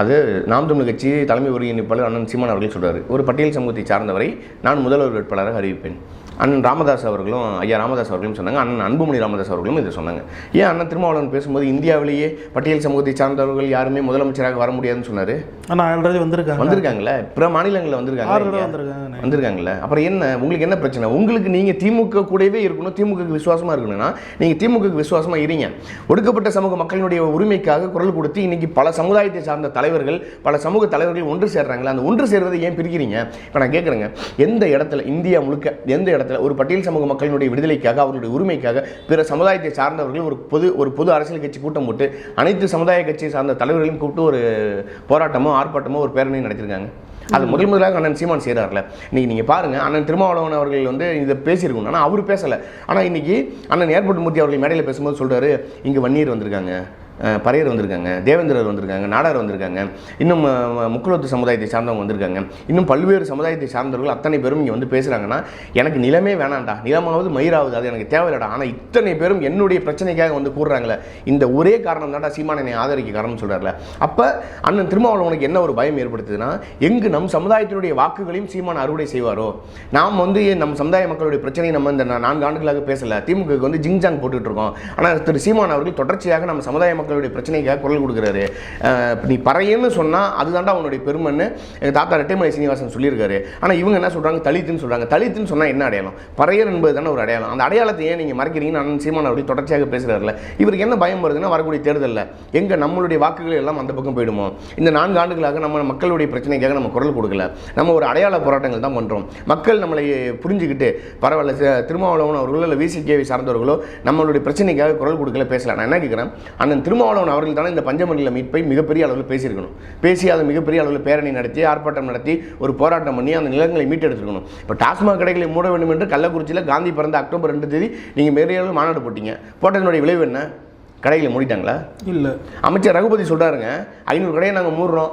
அது நாம் தமிழ் கட்சி தலைமை ஒருங்கிணைப்பாளர் அண்ணன் சீமான் அவர்கள் சொல்றாரு. ஒரு பட்டியல் சமூகத்தை சார்ந்தவரை நான் முதல்வர் வேட்பாளராக அறிவிப்பேன். அண்ணன் ராமதாஸ் அவர்களும் ஐயா ராமதாஸ் அவர்களும் சொன்னாங்க. அண்ணன் அன்புமணி ராமதாஸ் அவர்களும் இதை சொன்னாங்க. ஏன் அண்ணன் திருமாவளவன் பேசும்போது இந்தியாவிலேயே பட்டியல் சமூகத்தை சார்ந்தவர்கள் யாருமே முதலமைச்சராக வர முடியாதுன்னு சொன்னார்? ஆனால் ஆல்ரெடி வந்திருக்காங்க. வந்திருக்காங்களே? பிற மாநிலங்களில் வந்திருக்காங்க. வந்திருக்காங்க வந்திருக்காங்கல்ல? அப்புறம் என்ன உங்களுக்கு என்ன பிரச்சனை? உங்களுக்கு நீங்கள் திமுக கூடவே இருக்கணும் திமுக விசுவாசமாக இருக்கணும்னா நீங்கள் திமுக விசுவாசமாக இருங்க. ஒடுக்கப்பட்ட சமூக மக்களினுடைய உரிமைக்காக குரல் கொடுத்து இன்னைக்கு பல சமுதாயத்தை சார்ந்த தலைவர்கள் பல சமூக தலைவர்கள் ஒன்று சேர்றாங்களா அந்த ஒன்று சேர்வதை ஏன் பிரிக்கிறீங்க? இப்போ நான் கேட்குறேங்க எந்த இடத்துல இந்தியா முழுக்க எந்த இடத்துல ஒரு பட்டியல் சமூக மக்களினுடைய விடுதலைக்காக அவர்களுடைய உரிமைக்காக பிற சமுதாயத்தை சார்ந்தவர்கள் ஒரு பொது ஒரு பொது அரசியல் கட்சி கூட்டம் போட்டு அனைத்து சமுதாய கட்சியை சார்ந்த தலைவர்களையும் கூப்பிட்டு ஒரு போராட்டமோ ஆர்ப்பாட்டமோ ஒரு பேரணியும் நடத்திருக்காங்க அது முதல் முதலாக அண்ணன் சீமான் செய்கிறார்ல இன்னைக்கு நீங்கள் பாருங்கள் அண்ணன் திருமாவளவன் அவர்கள் வந்து இதை பேசியிருக்கணும் ஆனால் அவர் பேசலை. ஆனால் இன்னைக்கு அண்ணன் ஏர்போர்ட் மூர்த்தி அவர்கள் மேடையில் பேசும்போது சொல்கிறாரு இங்கே வன்னியர் வந்திருக்காங்க. பறையர் வந்திருக்காங்க தேவேந்திரர் வந்திருக்காங்க நாடார் வந்திருக்காங்க இன்னும் முக்குலத்து சமுதாயத்தை சார்ந்தவங்க வந்திருக்காங்க இன்னும் பல்வேறு சமுதாயத்தை சார்ந்தவர்கள் அத்தனை பேரும் இங்கே வந்து பேசுகிறாங்கன்னா எனக்கு நிலமே வேணாண்டா நிலமாவது மயிராவது அது எனக்கு தேவையில்லடா ஆனால் இத்தனை பேரும் என்னுடைய பிரச்சனைக்காக வந்து கூறுறாங்களே இந்த ஒரே காரணம் தான்டா சீமான் என்னை ஆதரிக்க காரணம் சொல்கிறார்ல அப்போ அண்ணன் திருமாவளவனுக்கு என்ன ஒரு பயம் ஏற்படுத்துதுன்னா எங்கு நம் சமுதாயத்தினுடைய வாக்குகளையும் சீமான் அறுவடை செய்வாரோ? நாம் வந்து நம் சமுதாய மக்களுடைய பிரச்சனையை நம்ம இந்த நான்கு ஆண்டுகளாக பேசலை திமுக வந்து ஜிங்ஜாங் போட்டுட்டு இருக்கோம். ஆனால் திரு சீமான் அவர்கள் தொடர்ச்சியாக நம்ம சமுதாய மக்களுடைய பிரச்சனைக்காக குரல் கொடுக்குறாரு. நீ பறையன்னு சொன்னால் அதுதான்டா அவனுடைய பெருமைன்னு எங்கள் தாத்தா ரெட்டைமலை சீனிவாசன் சொல்லியிருக்காரு. ஆனால் இவங்க என்ன சொல்கிறாங்க தலித்துன்னு சொல்கிறாங்க தலித்துன்னு சொன்னால் என்ன அடையாளம்? பறையர் என்பது தானே ஒரு அடையாளம். அந்த அடையாளத்தை ஏன் நீங்கள் மறைக்கிறீங்கன்னு அண்ணன் சீமான் அப்படி தொடர்ச்சியாக பேசுகிறாருல இவருக்கு என்ன பயம் வருதுன்னா வரக்கூடிய தேர்தலில் எங்கள் நம்மளுடைய வாக்குகள் எல்லாம் அந்த பக்கம் போயிடுமோ? இந்த நான்கு ஆண்டுகளாக நம்ம மக்களுடைய பிரச்சனைக்காக நம்ம குரல் கொடுக்கல. நம்ம ஒரு அடையாள போராட்டங்கள் தான் பண்ணுறோம் மக்கள் நம்மளை புரிஞ்சுக்கிட்டு பரவாயில்ல திருமாவளவன் அவர்களோ இல்லை விசிகேவை சார்ந்தவர்களோ நம்மளுடைய பிரச்சனைக்காக குரல் கொடுக்கல பேசலாம் நான் என்ன கேட்குறேன் அண்ணன் திரு திருமாவளவன் அவர்கள் தானே இந்த பஞ்சமண்டல மீட்பை மிகப்பெரிய அளவில் பேசியிருக்கணும். பேசி அதை மிகப்பெரிய அளவில் பேரணி நடத்தி ஆர்ப்பாட்டம் நடத்தி ஒரு போராட்டம் பண்ணி அந்த நிலங்களை மீட்டெடுத்துருக்கணும். இப்போ டாஸ்மாக் கடைகளை மூட வேண்டும் என்று கள்ளக்குறிச்சியில் காந்தி பிறந்த அக்டோபர் ரெண்டு தேதி நீங்கள் பெரிய அளவில் மாநாடு போட்டீங்க. போட்டதனுடைய விளைவு என்ன? கடைகளை மூடிட்டாங்களா? இல்லை. அமைச்சர் ரகுபதி சொல்றாருங்க ஐநூறு கடையை நாங்கள் மூடுறோம்.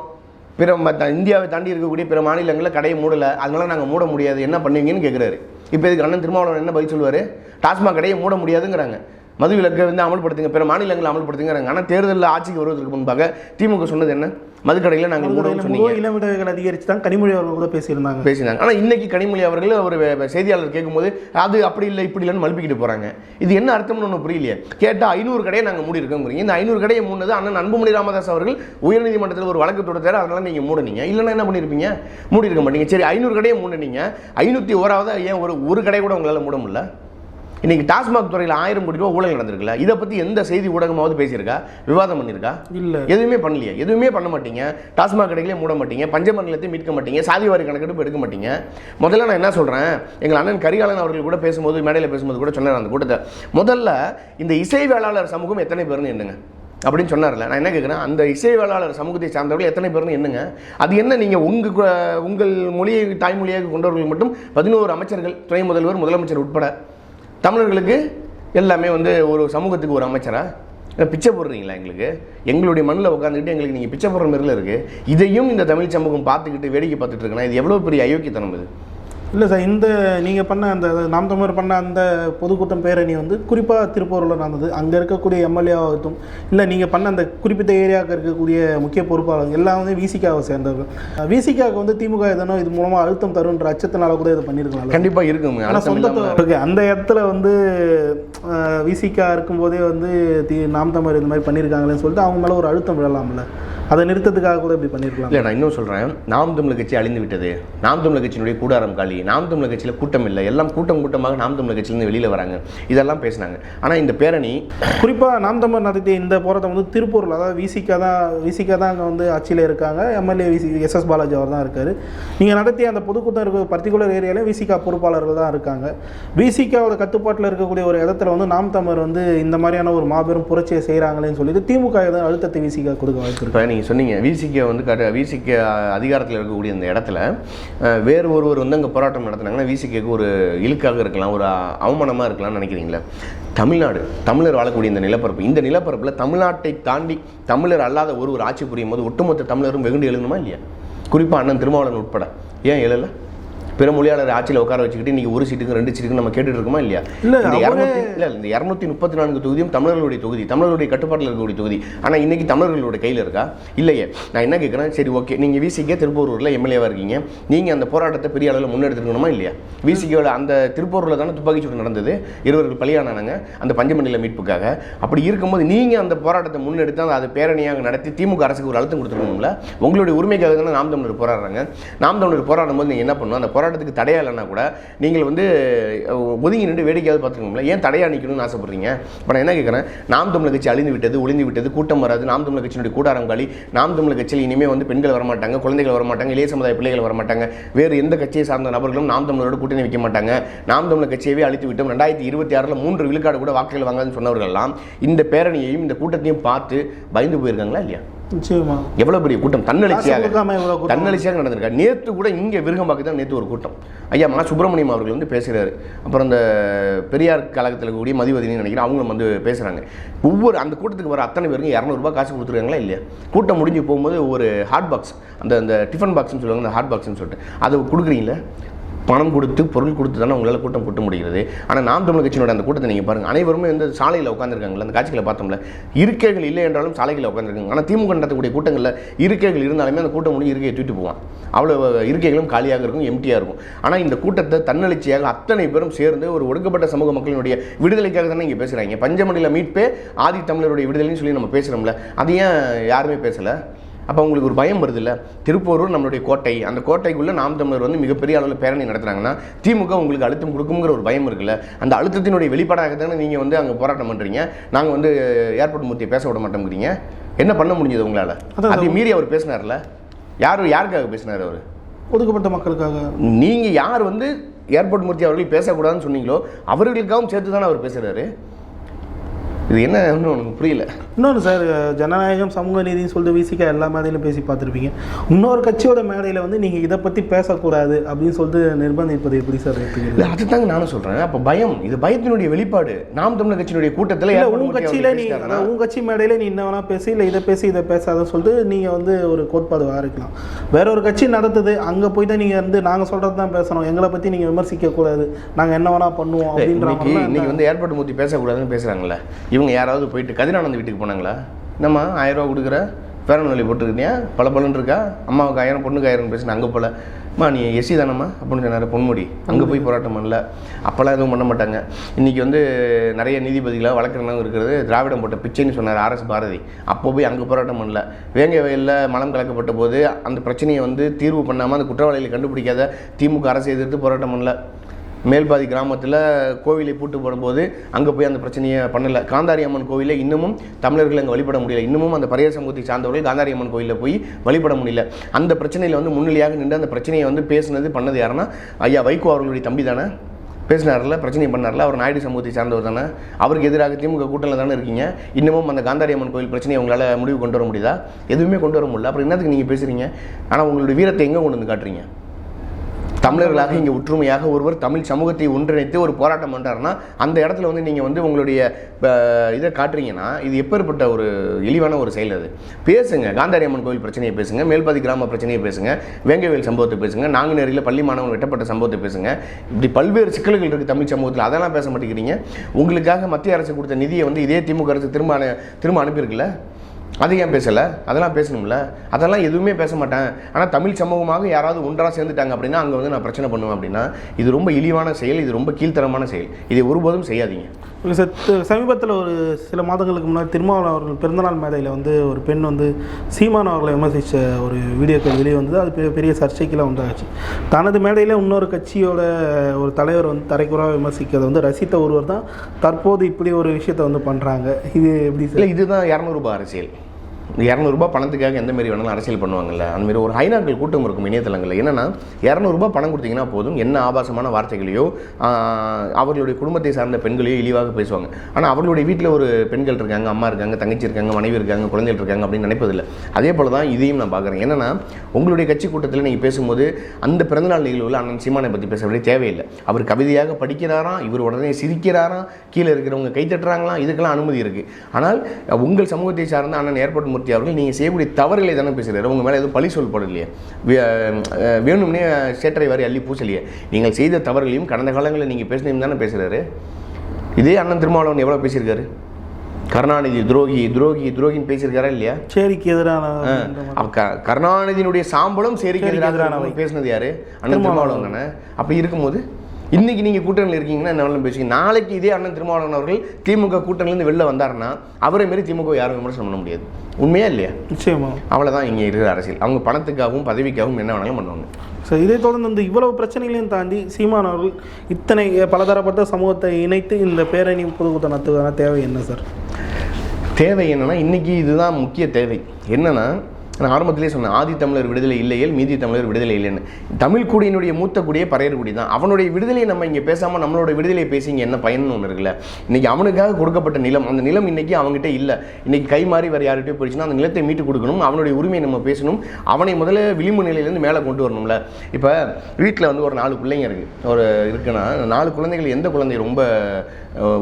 பிற இந்தியாவை தாண்டி இருக்கக்கூடிய பிற மாநிலங்களில் கடையை மூடலை அதனால நாங்கள் மூட முடியாது என்ன பண்ணுவீங்கன்னு கேட்குறாரு இப்போ இதுக்கு அண்ணன் திருமாவளவன் என்ன பதில் சொல்லுவார்? டாஸ்மாக் கடையை மூட முடியாதுங்கிறாங்க. மதுவிலக்கை வந்து அமல்படுத்துங்க. பிற மாநிலங்களில் அமல்படுத்துங்கிறாங்க ஆனால் தேர்தலில் ஆட்சிக்கு வருவதற்கு முன்பாக திமுக சொன்னது என்ன? மதுக்கடையில் நாங்கள் மூடவும் சொன்னீங்க. முழு இளவிடங்கள் அதிகரித்து தான் கனிமொழி அவர்கள் கூட பேசியிருந்தாங்க. பேசினாங்க. ஆனால் இன்னைக்கு கனிமொழி அவர்கள் ஒரு செய்தியாளர் கேட்கும்போது அது அப்படி இல்லை இப்படி இல்லைன்னு மழுப்பிக்கிட்டு போகிறாங்க இது என்ன அர்த்தம்னு ஒன்று புரியலையே. கேட்டால் ஐநூறு கடையை நாங்கள் மூடி இருக்கோங்கிறீங்க இந்த ஐநூறு கடையை மூணது அண்ணன் அன்புமணி ராமதாஸ் அவர்கள் உயர்நீதிமன்றத்தில் ஒரு வழக்கு தொடுத்தாரு. அதனால நீங்கள் மூடுனீங்க. இல்லைன்னா என்ன பண்ணியிருப்பீங்க? மூடி இருக்க மாட்டீங்க. சரி ஐநூறு கடையை மூடுனீங்க. ஐநூற்றி ஓராவது ஏன் ஒரு ஒரு கடை கூட உங்களால் மூட முடியல? இன்னைக்கு டாஸ்மாக் துறையில் ஆயிரம் கோடி ரூபா ஊழல் நடந்திருக்குல்ல? இதை பற்றி எந்த செய்தி ஊடகமாவது பேசியிருக்கா? விவாதம் பண்ணியிருக்கா? இல்லை. எதுவுமே பண்ணலையே. எதுவுமே பண்ண மாட்டீங்க. டாஸ்மாக் கடைகளே மூட மாட்டீங்க. பஞ்சமண்டலத்தை மீட்க மாட்டீங்க. சாதிவாரி கணக்கெடுப்பு எடுக்க மாட்டீங்க. முதல்ல நான் என்ன சொல்கிறேன் எங்கள் அண்ணன் கரிகாலன் அவர்கள் கூட பேசும்போது மேடையில் பேசும்போது கூட சொன்னார் அந்த கூட்டத்தை. முதல்ல இந்த இசை வேளாளர் சமூகம் எத்தனை பேர்னு எண்ணுங்க. அப்படின்னு சொன்னார்ல. நான் என்ன கேட்குறேன் அந்த இசை வேளாளர் சமூகத்தை சார்ந்தவர்கள் எத்தனை பேர்னு எண்ணுங்க. அது என்ன நீங்கள் உங்கள் உங்கள் மொழியை தாய்மொழியாக கொண்டவர்கள் மட்டும் பதினோரு அமைச்சர்கள் துணை முதல்வர் முதலமைச்சர் உட்பட தமிழர்களுக்கு எல்லாமே வந்து ஒரு சமூகத்துக்கு ஒரு அமைச்சராக பிச்சை போடுறீங்களா எங்களுக்கு? எங்களுடைய மண்ணில் உட்காந்துக்கிட்டு எங்களுக்கு நீங்கள் பிச்சை போடுற மாதிரில இருக்குது இதையும் இந்த தமிழ் சமூகம் பார்த்துக்கிட்டு வேடிக்கை பார்த்துட்டு இருக்கனா இது எவ்வளோ பெரிய அயோக்கியத்தனம் இது? இல்லை சார் இந்த நீங்கள் பண்ண அந்த நாம் தமிழர் பண்ண அந்த பொதுக்கூட்டம் பேரணி வந்து குறிப்பாக திருப்பூரில் நடந்தது. அங்கே இருக்கக்கூடிய எம்எல்ஏ ஆகட்டும் இல்லை நீங்கள் பண்ண அந்த குறிப்பிட்ட ஏரியாவுக்கு இருக்கக்கூடிய முக்கிய பொறுப்பாளர்கள் எல்லாம் வந்து விசிகாவை சேர்ந்தவர்கள். விசிகாவுக்கு வந்து திமுக எதனோ இது மூலமாக அழுத்தம் தருன்ற அச்சத்தினால கூட இதை பண்ணியிருக்கலாம் கண்டிப்பாக இருக்குங்க ஆனால் அழுத்தம் சொந்த இல்லாம- இருக்கு அந்த இடத்துல வந்து விசிகா இருக்கும்போதே வந்து தி நாம் தமிழர் இந்த மாதிரி பண்ணியிருக்காங்களேன்னு சொல்லிட்டு அவங்க மேலே ஒரு அழுத்தம் விழலாம்ல. அதை நிறுத்தத்துக்காக கூட இப்படி பண்ணியிருக்கலாம் இல்லை நான் இன்னும் சொல்கிறேன் நாம் தமிழர் கட்சி அழிந்து விட்டது. நாம் தமிழர் கட்சியினுடைய கூடாரம் காலி. நாம் தமிழர் கட்சியில் கூட்டம் இல்லை. எல்லாம் கூட்டம் கூட்டமாக நாம் தமிழர் கட்சியிலேருந்து வெளியில் வராங்க. இதெல்லாம் பேசினாங்க. ஆனால் இந்த பேரணி குறிப்பாக நாம் தமிழர் நடத்திய இந்த போராட்டம் வந்து திருப்பூரில் அதாவது விசிகா தான் விசிகா தான் அங்கே வந்து ஆட்சியில் இருக்காங்க. MLA VC S S Balaji அவர் தான் இருக்கார். நீங்கள் நடத்திய அந்த பொதுக்கூட்டம் இருக்க பர்டிகுலர் ஏரியாவில் விசிகா பொறுப்பாளர்கள் தான் இருக்காங்க. விசிகாவோட கட்டுப்பாட்டில் இருக்கக்கூடிய ஒரு இடத்துல வந்து நாம் தமிழர் வந்து இந்த மாதிரியான ஒரு மாபெரும் புரட்சியை செய்கிறாங்களேன்னு சொல்லிட்டு திமுக அழுத்தத்தை விசிகா கொடுக்க வாய்ப்பு இருக்கு. நீங்கள் சொன்னீங்க விசிகே வந்து கட விசிகே அதிகாரத்தில் இருக்கக்கூடிய இந்த இடத்துல வேறு ஒருவர் வந்து அங்கே போராட்டம் நடத்துனாங்கன்னா விசிகேக்கு ஒரு இழுக்காக இருக்கலாம் ஒரு அவமானமாக இருக்கலாம்னு நினைக்கிறீங்களா? தமிழ்நாடு தமிழர் வாழக்கூடிய இந்த நிலப்பரப்பு இந்த நிலப்பரப்பில் தமிழ்நாட்டை தாண்டி தமிழர் அல்லாத ஒருவர் ஆட்சி புரியும் போது ஒட்டுமொத்த தமிழரும் வெகுண்டு எழுதணுமா இல்லையா? குறிப்பாக அண்ணன் திருமாவளவன் உட்பட. ஏன் எழல பிற மொழியாளர் ஆட்சியில் உட்கார வச்சுக்கிட்டு இன்னைக்கு ஒரு சீட்டுக்கு ரெண்டு சீட்டுக்கு நம்ம கேட்டுட்டு இருக்கோமா இல்லையா? இல்ல, இந்த இரநூத்தி இல்லை இந்த இரநூத்தி முப்பத்தி நான்கு தொகுதியும் தமிழர்களுடைய தொகுதி. தமிழர்களுடைய கட்டுப்பாட்டில் இருக்கக்கூடிய தொகுதி. ஆனால் இன்னைக்கு தமிழர்களுடைய கையில் இருக்கா? இல்லையே. நான் என்ன கேட்குறேன் சரி ஓகே. நீங்கள் விசிகே திருப்பூரூரில் எம்எல்ஏவாக இருக்கீங்க. நீங்கள் அந்த போராட்டத்தை பெரிய அளவில் முன்னெடுத்துக்கணுமா இல்லையா? விசிகேவில் அந்த திருப்பூரில் தானே துப்பாக்கி சூடு நடந்தது. இருவர்கள் பலியானாங்க அந்த பஞ்சமண்டல மீட்புக்காக. அப்படி இருக்கும்போது நீங்கள் அந்த போராட்டத்தை முன்னெடுத்து அதை பேரணியாக நடத்தி திமுக அரசுக்கு ஒரு அழுத்தம் கொடுத்துருக்கணும்ல? உங்களுடைய உரிமைக்காக தானே நாம் தமிழர் போராடுறாங்க. நாம் தமிழர் போராடும் போது நீங்கள் என்ன பண்ணணும் அந்த போராட்டத்துக்கு தடையா இல்லைன்னா கூட நீங்கள் வந்து ஒதுங்கி நின்று வேடிக்கையாவது பார்த்துக்கணும்ல. ஏன் தடையா நிற்கணும்னு ஆசைப்படுறீங்க? இப்போ நான் என்ன கேட்குறேன்? நாம் தமிழ் கட்சி அழிந்து விட்டது ஒளிந்து விட்டது கூட்டம் வராது. நாம் தமிழ் கட்சியினுடைய கூடாரம் காலி. நாம் தமிழ் கட்சியில் இனிமேல் வந்து பெண்கள் வரமாட்டாங்க குழந்தைகள் வரமாட்டாங்க இளைய சமுதாய பிள்ளைகள் வரமாட்டாங்க. வேறு எந்த கட்சியை சார்ந்த நபர்களும் நாம் தமிழரோட கூட்டணி வைக்க மாட்டாங்க. நாம் தமிழ் கட்சியவே அழித்து விட்டோம். ரெண்டாயிரத்தி இருபத்தி ஆறில் மூன்று விழுக்காடு கூட வாக்குகள் வாங்காதுன்னு சொன்னவர்கள்லாம் இந்த பேரணியையும் இந்த கூட்டத்தையும் பார்த்து பயந்து போயிருக்காங்களா இல்லையா? எவ்வளவு பெரிய கூட்டம்? காசு தன்னெழுச்சியாக கொடுக்காம இவ்வளவு கூட்டம். தன்னெழுச்சியாக நடந்திருக்கா? நேற்று கூட இங்கே விருகம்பாக்கு தான் நேற்று ஒரு கூட்டம். ஐயா மா. சுப்பிரமணியம் அவர்கள் வந்து பேசுகிறாரு அப்புறம் இந்த பெரியார் கழகத்தில் இருக்கக்கூடிய மதிவதினு நினைக்கிறேன் அவங்களும் வந்து பேசுகிறாங்க ஒவ்வொரு அந்த கூட்டத்துக்கு வர அத்தனை பேருக்கும் இரநூறுபா காசு கொடுத்துருக்காங்களா இல்லையா? கூட்டம் முடிஞ்சு போகும்போது ஒரு ஹாட் பாக்ஸ் அந்த அந்த டிஃபன் பாக்ஸ்னு சொல்லுவாங்க அந்த ஹாட் பாக்ஸ்னு சொல்லிட்டு. அதை கொடுக்குறீங்களா? பணம் கொடுத்து பொருள் கொடுத்து தானே உங்களால் கூட்டம் கூட்ட முடிகிறது. ஆனால் நாம் தமிழ் கட்சியினோட அந்த கூட்டத்தை நீங்கள் பாருங்கள் அனைவருமே வந்து சாலையில் உட்காந்துருக்காங்களா அந்த காட்சிகளை பார்த்தோம்ல. இருக்கைகள் இல்லை என்றாலும் சாலைகளில் உட்காந்துருக்காங்க ஆனால் திமுக நடத்தக்கூடிய கூட்டங்களில் இருக்கைகள் இருந்தாலுமே அந்த கூட்டம் முடிஞ்சு இருக்கையை தூக்கிட்டு போவான். அவ்வளோ இருக்கைகளும் காலியாக இருக்கும் எம்டியாக இருக்கும். ஆனால் இந்த கூட்டத்தை தன்னெழுச்சியாக அத்தனை பேரும் சேர்ந்து ஒரு ஒடுக்கப்பட்ட சமூக மக்களினுடைய விடுதலைக்காக தானே இங்கே பேசுகிறாங்க பஞ்சமண்டில மீட்பே ஆதி தமிழருடைய விடுதலைன்னு சொல்லி நம்ம பேசுகிறோம்ல அது ஏன் யாருமே பேசலை? அப்போ உங்களுக்கு ஒரு பயம் வருதுல்ல? திருப்பூரூர் நம்மளுடைய கோட்டை. அந்த கோட்டைக்குள்ளே நாம் தமிழர் வந்து மிகப்பெரிய அளவில் பேரணி நடத்துறாங்கன்னா திமுக உங்களுக்கு அழுத்தம் கொடுக்குங்கிற ஒரு பயம் இருக்குல்ல? அந்த அழுத்தத்தினுடைய வெளிப்பாடாக தானே நீங்கள் வந்து அங்கே போராட்டம் பண்ணுறீங்க நாங்கள் வந்து ஏர்போர்ட் மூர்த்தியை பேச விட மாட்டோங்கிறீங்க என்ன பண்ண முடிஞ்சது உங்களால்? அதை மீறி அவர் பேசினார்ல? யார் யாருக்காக பேசினார் அவர்? ஒதுக்கப்பட்ட மக்களுக்காக. நீங்கள் யார் வந்து ஏர்போர்ட் மூர்த்தி அவர்கள் பேசக்கூடாதுன்னு சொன்னீங்களோ அவர்களுக்காகவும் சேர்த்து தானே அவர் பேசுகிறாரு இது என்ன உனக்கு புரியல? இன்னொன்று சார் ஜனநாயகம் சமூக நீதினு சொல்லிட்டு விசிகா எல்லா மேடையிலும் பேசி பார்த்துருப்பீங்க. இன்னொரு கட்சியோட மேடையில் வந்து நீங்கள் இதை பற்றி பேசக்கூடாது அப்படின்னு சொல்லிட்டு நிர்பந்திப்பது எப்படி சார் இல்லை அதுதாங்க நானும் சொல்கிறேன் அப்போ பயம். இது பயத்தினுடைய வெளிப்பாடு. நாம் தமிழர் கட்சியினுடைய கூட்டத்தில் உன் கட்சியில் நீ உன் கட்சி மேடையில் நீ என்ன வேணா பேசி இல்லை இதை பேசி இதை பேசாத சொல்லிட்டு நீங்கள் வந்து ஒரு கோட்பாடு ஆரம்பிக்கலாம் வேற ஒரு கட்சி நடத்துது. அங்கே போய் தான் நீங்கள் வந்து நாங்கள் சொல்கிறது தான் பேசணும். எங்களை பற்றி நீங்கள் விமர்சிக்கக்கூடாது நாங்கள் என்ன வேணா பண்ணுவோம் அப்படின்ற இன்னைக்கு வந்து ஏர்போர்ட் மூத்தி பேசக்கூடாதுன்னு பேசுகிறாங்களே இவங்க யாராவது போயிட்டு கதிரானந்த வீட்டுக்கு போனாங்களா? நம்ம ஆயிரரூவா கொடுக்குற? பேரநொழி போட்டுருக்கியா பல பலன் இருக்கா? அம்மாவுக்கு ஆயிரம் பொண்ணுக்கு ஆயிரம் பேசின அங்கே போல. அம்மா நீ எஸ்சி தானம்மா? அப்படின்னு சொன்னார் பொன்முடி. அங்கே போய் போராட்டம் பண்ணல. அப்போல்லாம் எதுவும் பண்ண மாட்டாங்க. இன்றைக்கி வந்து நிறைய நீதிபதிகளாக வழக்கறிஞர்கள் இருக்கிறது திராவிடம் போட்ட பிச்சைன்னு சொன்னார் ஆர்எஸ் பாரதி. அப்போ போய் அங்கே போராட்டம் பண்ணல. வேங்க வயலில் மலம் கலக்கப்பட்ட போது அந்த பிரச்சனையை வந்து தீர்வு பண்ணாமல் அந்த குற்றவாளிகளை கண்டுபிடிக்காத திமுக அரசு எதிர்த்து போராட்டம் பண்ணல. மேல்பாதி கிராமத்தில் கோவிலை பூட்டு போடும்போது அங்கே போய் அந்த பிரச்சனையை பண்ணலை. காந்தாரி அம்மன் கோவிலில் இன்னமும் தமிழர்கள் அங்கே வழிபட முடியல. இன்னமும் அந்த பரையர் சமூகத்தை சார்ந்தவர்கள் காந்தாரி அம்மன் கோயிலில் போய் வழிபட முடியல. அந்த பிரச்சனையில் வந்து முன்னிலையாக நின்று அந்த பிரச்சனையை வந்து பேசுனது பண்ணது யாருன்னா ஐயா வைகோ அவர்களுடைய தம்பி தானே? பேசினார்ல பிரச்சனை பண்ணார்ல. அவர் நாயுடு சமூகத்தை சார்ந்தவர் தானே? அவருக்கு எதிராக திமுக கூட்டணியில் தானே இருக்கீங்க? இன்னமும் அந்த காந்தாரி அம்மன் கோயில் பிரச்சனையை உங்களால் முடிவு கொண்டு வர முடியுதா? எதுவுமே கொண்டு வர முடியல. அப்புறம் என்னத்துக்கு நீங்கள் பேசுகிறீங்க ஆனால் உங்களுடைய வீரத்தை எங்கே கொண்டு வந்து காட்டுறீங்க? தமிழர்களாக இங்கே ஒற்றுமையாக ஒருவர் தமிழ் சமூகத்தை ஒன்றிணைத்து ஒரு போராட்டம் பண்ணுறாருன்னா அந்த இடத்துல வந்து நீங்கள் வந்து உங்களுடைய இதை காட்டுறீங்கன்னா இது எப்பேற்பட்ட ஒரு இழிவான ஒரு செயல் அது. பேசுங்க. காந்தாரி அம்மன் கோவில் பிரச்சனையை பேசுங்க. மேல்பாதி கிராம பிரச்சனையை பேசுங்க. வேங்கவேல் சம்பவத்தை பேசுங்க. நாங்குநேரியில் பள்ளி மாணவன் வெட்டப்பட்ட சம்பவத்தை பேசுங்க. இப்படி பல்வேறு சிக்கல்கள் இருக்குது தமிழ் சமூகத்தில். அதெல்லாம் பேச மாட்டேங்கிறீங்க. உங்களுக்காக மத்திய அரசு கொடுத்த நிதியை வந்து இதே திமுக அரசு திரும்ப அனு- திரும்ப அனுப்பியிருக்குல்ல? அது ஏன் பேசலை? அதெல்லாம் பேசணும்ல. அதெல்லாம் எதுவுமே பேச மாட்டேன். ஆனால் தமிழ் சமூகமாக யாராவது ஒன்றாக சேர்ந்துட்டாங்க அப்படின்னா அங்கே வந்து நான் பிரச்சனை பண்ணுவேன் அப்படின்னா இது ரொம்ப இழிவான செயல் இது ரொம்ப கீழ்த்தரமான செயல். இதை ஒருபோதும் செய்யாதீங்க. இல்லை சார் சமீபத்தில் ஒரு சில மாதங்களுக்கு முன்னாடி திருமாவளவன் அவர்கள் பிறந்தநாள் மேடையில் வந்து ஒரு பெண் வந்து சீமான் அவர்களை விமர்சித்த ஒரு வீடியோக்கள் வெளியே வந்தது. அது பெரிய சர்ச்சைக்கெல்லாம் உண்டாச்சு. தனது மேடையில் இன்னொரு கட்சியோட ஒரு தலைவர் வந்து தரைக்குறாக விமர்சிக்கிறத வந்து ரசித்த ஒருவர் தான் தற்போது இப்படி ஒரு விஷயத்தை வந்து பண்ணுறாங்க இது எப்படி இல்லை இதுதான் இரநூறுபா அரசியல். இரநூறுபா பணத்துக்காக எந்த மாரி வேணாலும் அரசியல் பண்ணுவாங்கல்ல? அந்தமாரி ஒரு ஹைனாக்கள் கூட்டம் இருக்கும் இணையதளங்களில். என்னன்னா இரநூறுபா பணம் கொடுத்தீங்கன்னா போதும். என்ன ஆபாசமான வார்த்தைகளையோ அவர்களுடைய குடும்பத்தை சார்ந்த பெண்களையோ இழிவாக பேசுவாங்க. ஆனால் அவர்களுடைய வீட்டில் ஒரு பெண்கள் இருக்காங்க அம்மா இருக்காங்க தங்கச்சி இருக்காங்க மனைவி இருக்காங்க குழந்தைகள் இருக்காங்க அப்படின்னு நினைப்பதில்லை. அதே போல் தான் இதையும் நான் பார்க்குறேன் என்னென்னா உங்களுடைய கட்சி கூட்டத்தில் நீங்கள் பேசும்போது அந்த பிறந்தநாள் நிகழ்வில் அண்ணன் சீமானை பற்றி பேச வேண்டிய தேவையில்லை. அவர் கவிதையாக படிக்கிறாராம் இவர் உடனே சிரிக்கிறாராம் கீழே இருக்கிறவங்க கை தட்டுறாங்களாம் இதுக்கெல்லாம் அனுமதி இருக்குது ஆனால் உங்கள் சமூகத்தை சார்ந்த அண்ணன் ஏற்படும் மூர்த்தி அவர்கள் நீங்கள் செய்யக்கூடிய தவறுகளை தானே பேசுகிறாரு உங்கள் மேலே எதுவும் பழி சொல் போடலையே வே- அஹ் வேணும்னே சேற்றை வாரி அள்ளி பூசலையே. நீங்கள் செய்த தவறுகளையும் கடந்த காலங்களில் நீங்கள் பேசினீங்க தானே பேசுகிறாரு இதே அண்ணன் திருமாவளவன் எவ்வளோ பேசியிருக்காரு? கருணாநிதி துரோகி துரோகி துரோகின்னு பேசியிருக்காரா இல்லையா? சேரிக்கு எதிரான கருணாநிதியினுடைய சாம்பலும் சேரிக்கு. இருக்கும்னு பேசுனது யாரு? அண்ணன் திருமாவளவன். தானே. அப்படி இருக்கும்போது இன்னைக்கு நீங்க கூட்டணியில் இருக்கீங்கன்னா என்ன பேசுங்க நாளைக்கு இதே அண்ணன் திருமாவளவன் அவர்கள் திமுக கூட்டணியிலேருந்து வெளில வந்தாருன்னா அவரை மாரி திமுக யாரும் விமர்சனம் பண்ண முடியாது. உண்மையா இல்லையா? நிச்சயமா. அவ்வளவுதான் இங்க இருக்கிற அரசியல். அவங்க பணத்துக்காகவும் பதவிக்காகவும் என்ன வேணாலும் பண்ணுவாங்க. ஸோ இதை தொடர்ந்து இந்த இவ்வளவு பிரச்சனைகளையும் தாண்டி சீமான் அவர்கள் இத்தனை பலதரப்பட்ட சமூகத்தை இணைத்து இந்த பேரணி பொதுக்கூட்டம் நடத்துவதான தேவை என்ன சார்? தேவை என்னன்னா இன்னைக்கு இதுதான் முக்கிய தேவை. என்னன்னா நான் ஆரம்பத்திலே சொன்னேன் ஆதி தமிழர் விடுதலை இல்லையே மீதி தமிழர் விடுதலை இல்லைன்னு. தமிழ் குடியினுடைய மூத்த குடியே பறையர் குடி தான். அவனுடைய விடுதலையை நம்ம இங்கே பேசாமல் நம்மளோட விடுதலையை பேசி இங்கே என்ன பயன்னு ஒன்று இருக்குல்ல? இன்னைக்கு அவனுக்காக கொடுக்கப்பட்ட நிலம் அந்த நிலம் இன்னைக்கு அவங்ககிட்ட இல்லை. இன்னைக்கு கை மாறி வேறு யார்கிட்டயோ போயிடுச்சுன்னா அந்த நிலத்தை மீட்டு கொடுக்கணும் அவனுடைய உரிமையை நம்ம பேசணும் அவனை முதல்ல விளிம்பு நிலையிலேருந்து மேலே கொண்டு வரணும்ல. இப்போ வீட்டில் வந்து ஒரு நாலு பிள்ளைங்க இருக்குது ஒரு இருக்குன்னா நாலு குழந்தைகள் எந்த குழந்தை ரொம்ப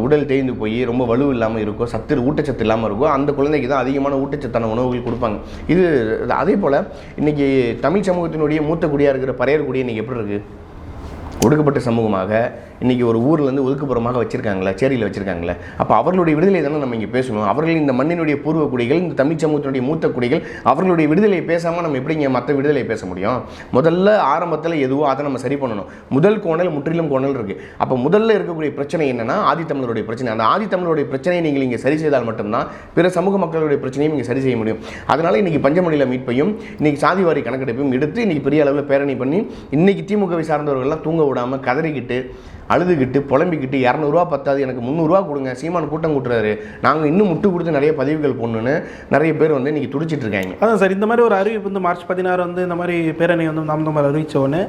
உடல் தேய்ந்து போய் ரொம்ப வலு இல்லாமல் இருக்கோ சத்து ஊட்டச்சத்து இல்லாமல் இருக்கோ அந்த குழந்தைக்கு தான் அதிகமான ஊட்டச்சத்தான உணவுகள் கொடுப்பாங்க. இது அதே போல் இன்னைக்கு தமிழ் சமூகத்தினுடைய மூத்த குடியாக இருக்கிற பறையர் குடி இன்னைக்கு எப்படி இருக்குது ஒடுக்கப்பட்ட சமூகமாக இன்றைக்கி ஒரு ஊர்லேருந்து ஒதுக்குப்புறமாக வச்சுருக்காங்களே சேரியில் வச்சுருக்காங்களே. அப்போ அவர்களுடைய விடுதலை தானே நம்ம இங்கே பேசணும்? அவர்கள் இந்த மண்ணினுடைய பூர்வ குடிகள் இந்த தமிழ் சமூகத்தினுடைய மூத்த குடிகள் அவர்களுடைய விடுதலையை பேசாமல் நம்ம எப்படி இங்கே மற்ற விடுதலையை பேச முடியும்? முதல்ல ஆரம்பத்தில் எதுவோ அதை நம்ம சரி பண்ணணும். முதல் கோணல் முற்றிலும் கோணல் இருக்குது அப்போ முதல்ல இருக்கக்கூடிய பிரச்சனை என்னன்னா ஆதித்தமிழருடைய பிரச்சனை. அந்த ஆதித்தமிழருடைய பிரச்சனையை நீங்கள் இங்கே சரி செய்தால் மட்டும்தான் பிற சமூக மக்களுடைய பிரச்சனையும் இங்கே சரி செய்ய முடியும். அதனால் இன்னைக்கு பஞ்சமணியில் மீட்பையும் இன்னைக்கு சாதிவாரி கணக்கெடுப்பையும் எடுத்து இன்னைக்கு பெரிய அளவில் பேரணி பண்ணி இன்னைக்கு திமுகவை சார்ந்தவர்கள்லாம் தூங்க விடாமல் கதறிக்கிட்டு அழுதுகிட்டு புலம்பிக்கிட்டு இரநூறுவா பத்தாது எனக்கு முந்நூறுரூவா கொடுங்க சீமான் கூட்டம் கூட்டுறாரு. நாங்கள் இன்னும் முட்டு கொடுத்து நிறைய பதிவுகள் போடணுன்னு நிறைய பேர் வந்து இன்றைக்கி துடிச்சிட்டு இருக்காங்க. அதான் சார் இந்த மாதிரி ஒரு அறிவிப்பு வந்து மார்ச் பதினாறு வந்து இந்த மாதிரி பேரணி வந்து நாம் தமிழ் அறிவித்த உடனே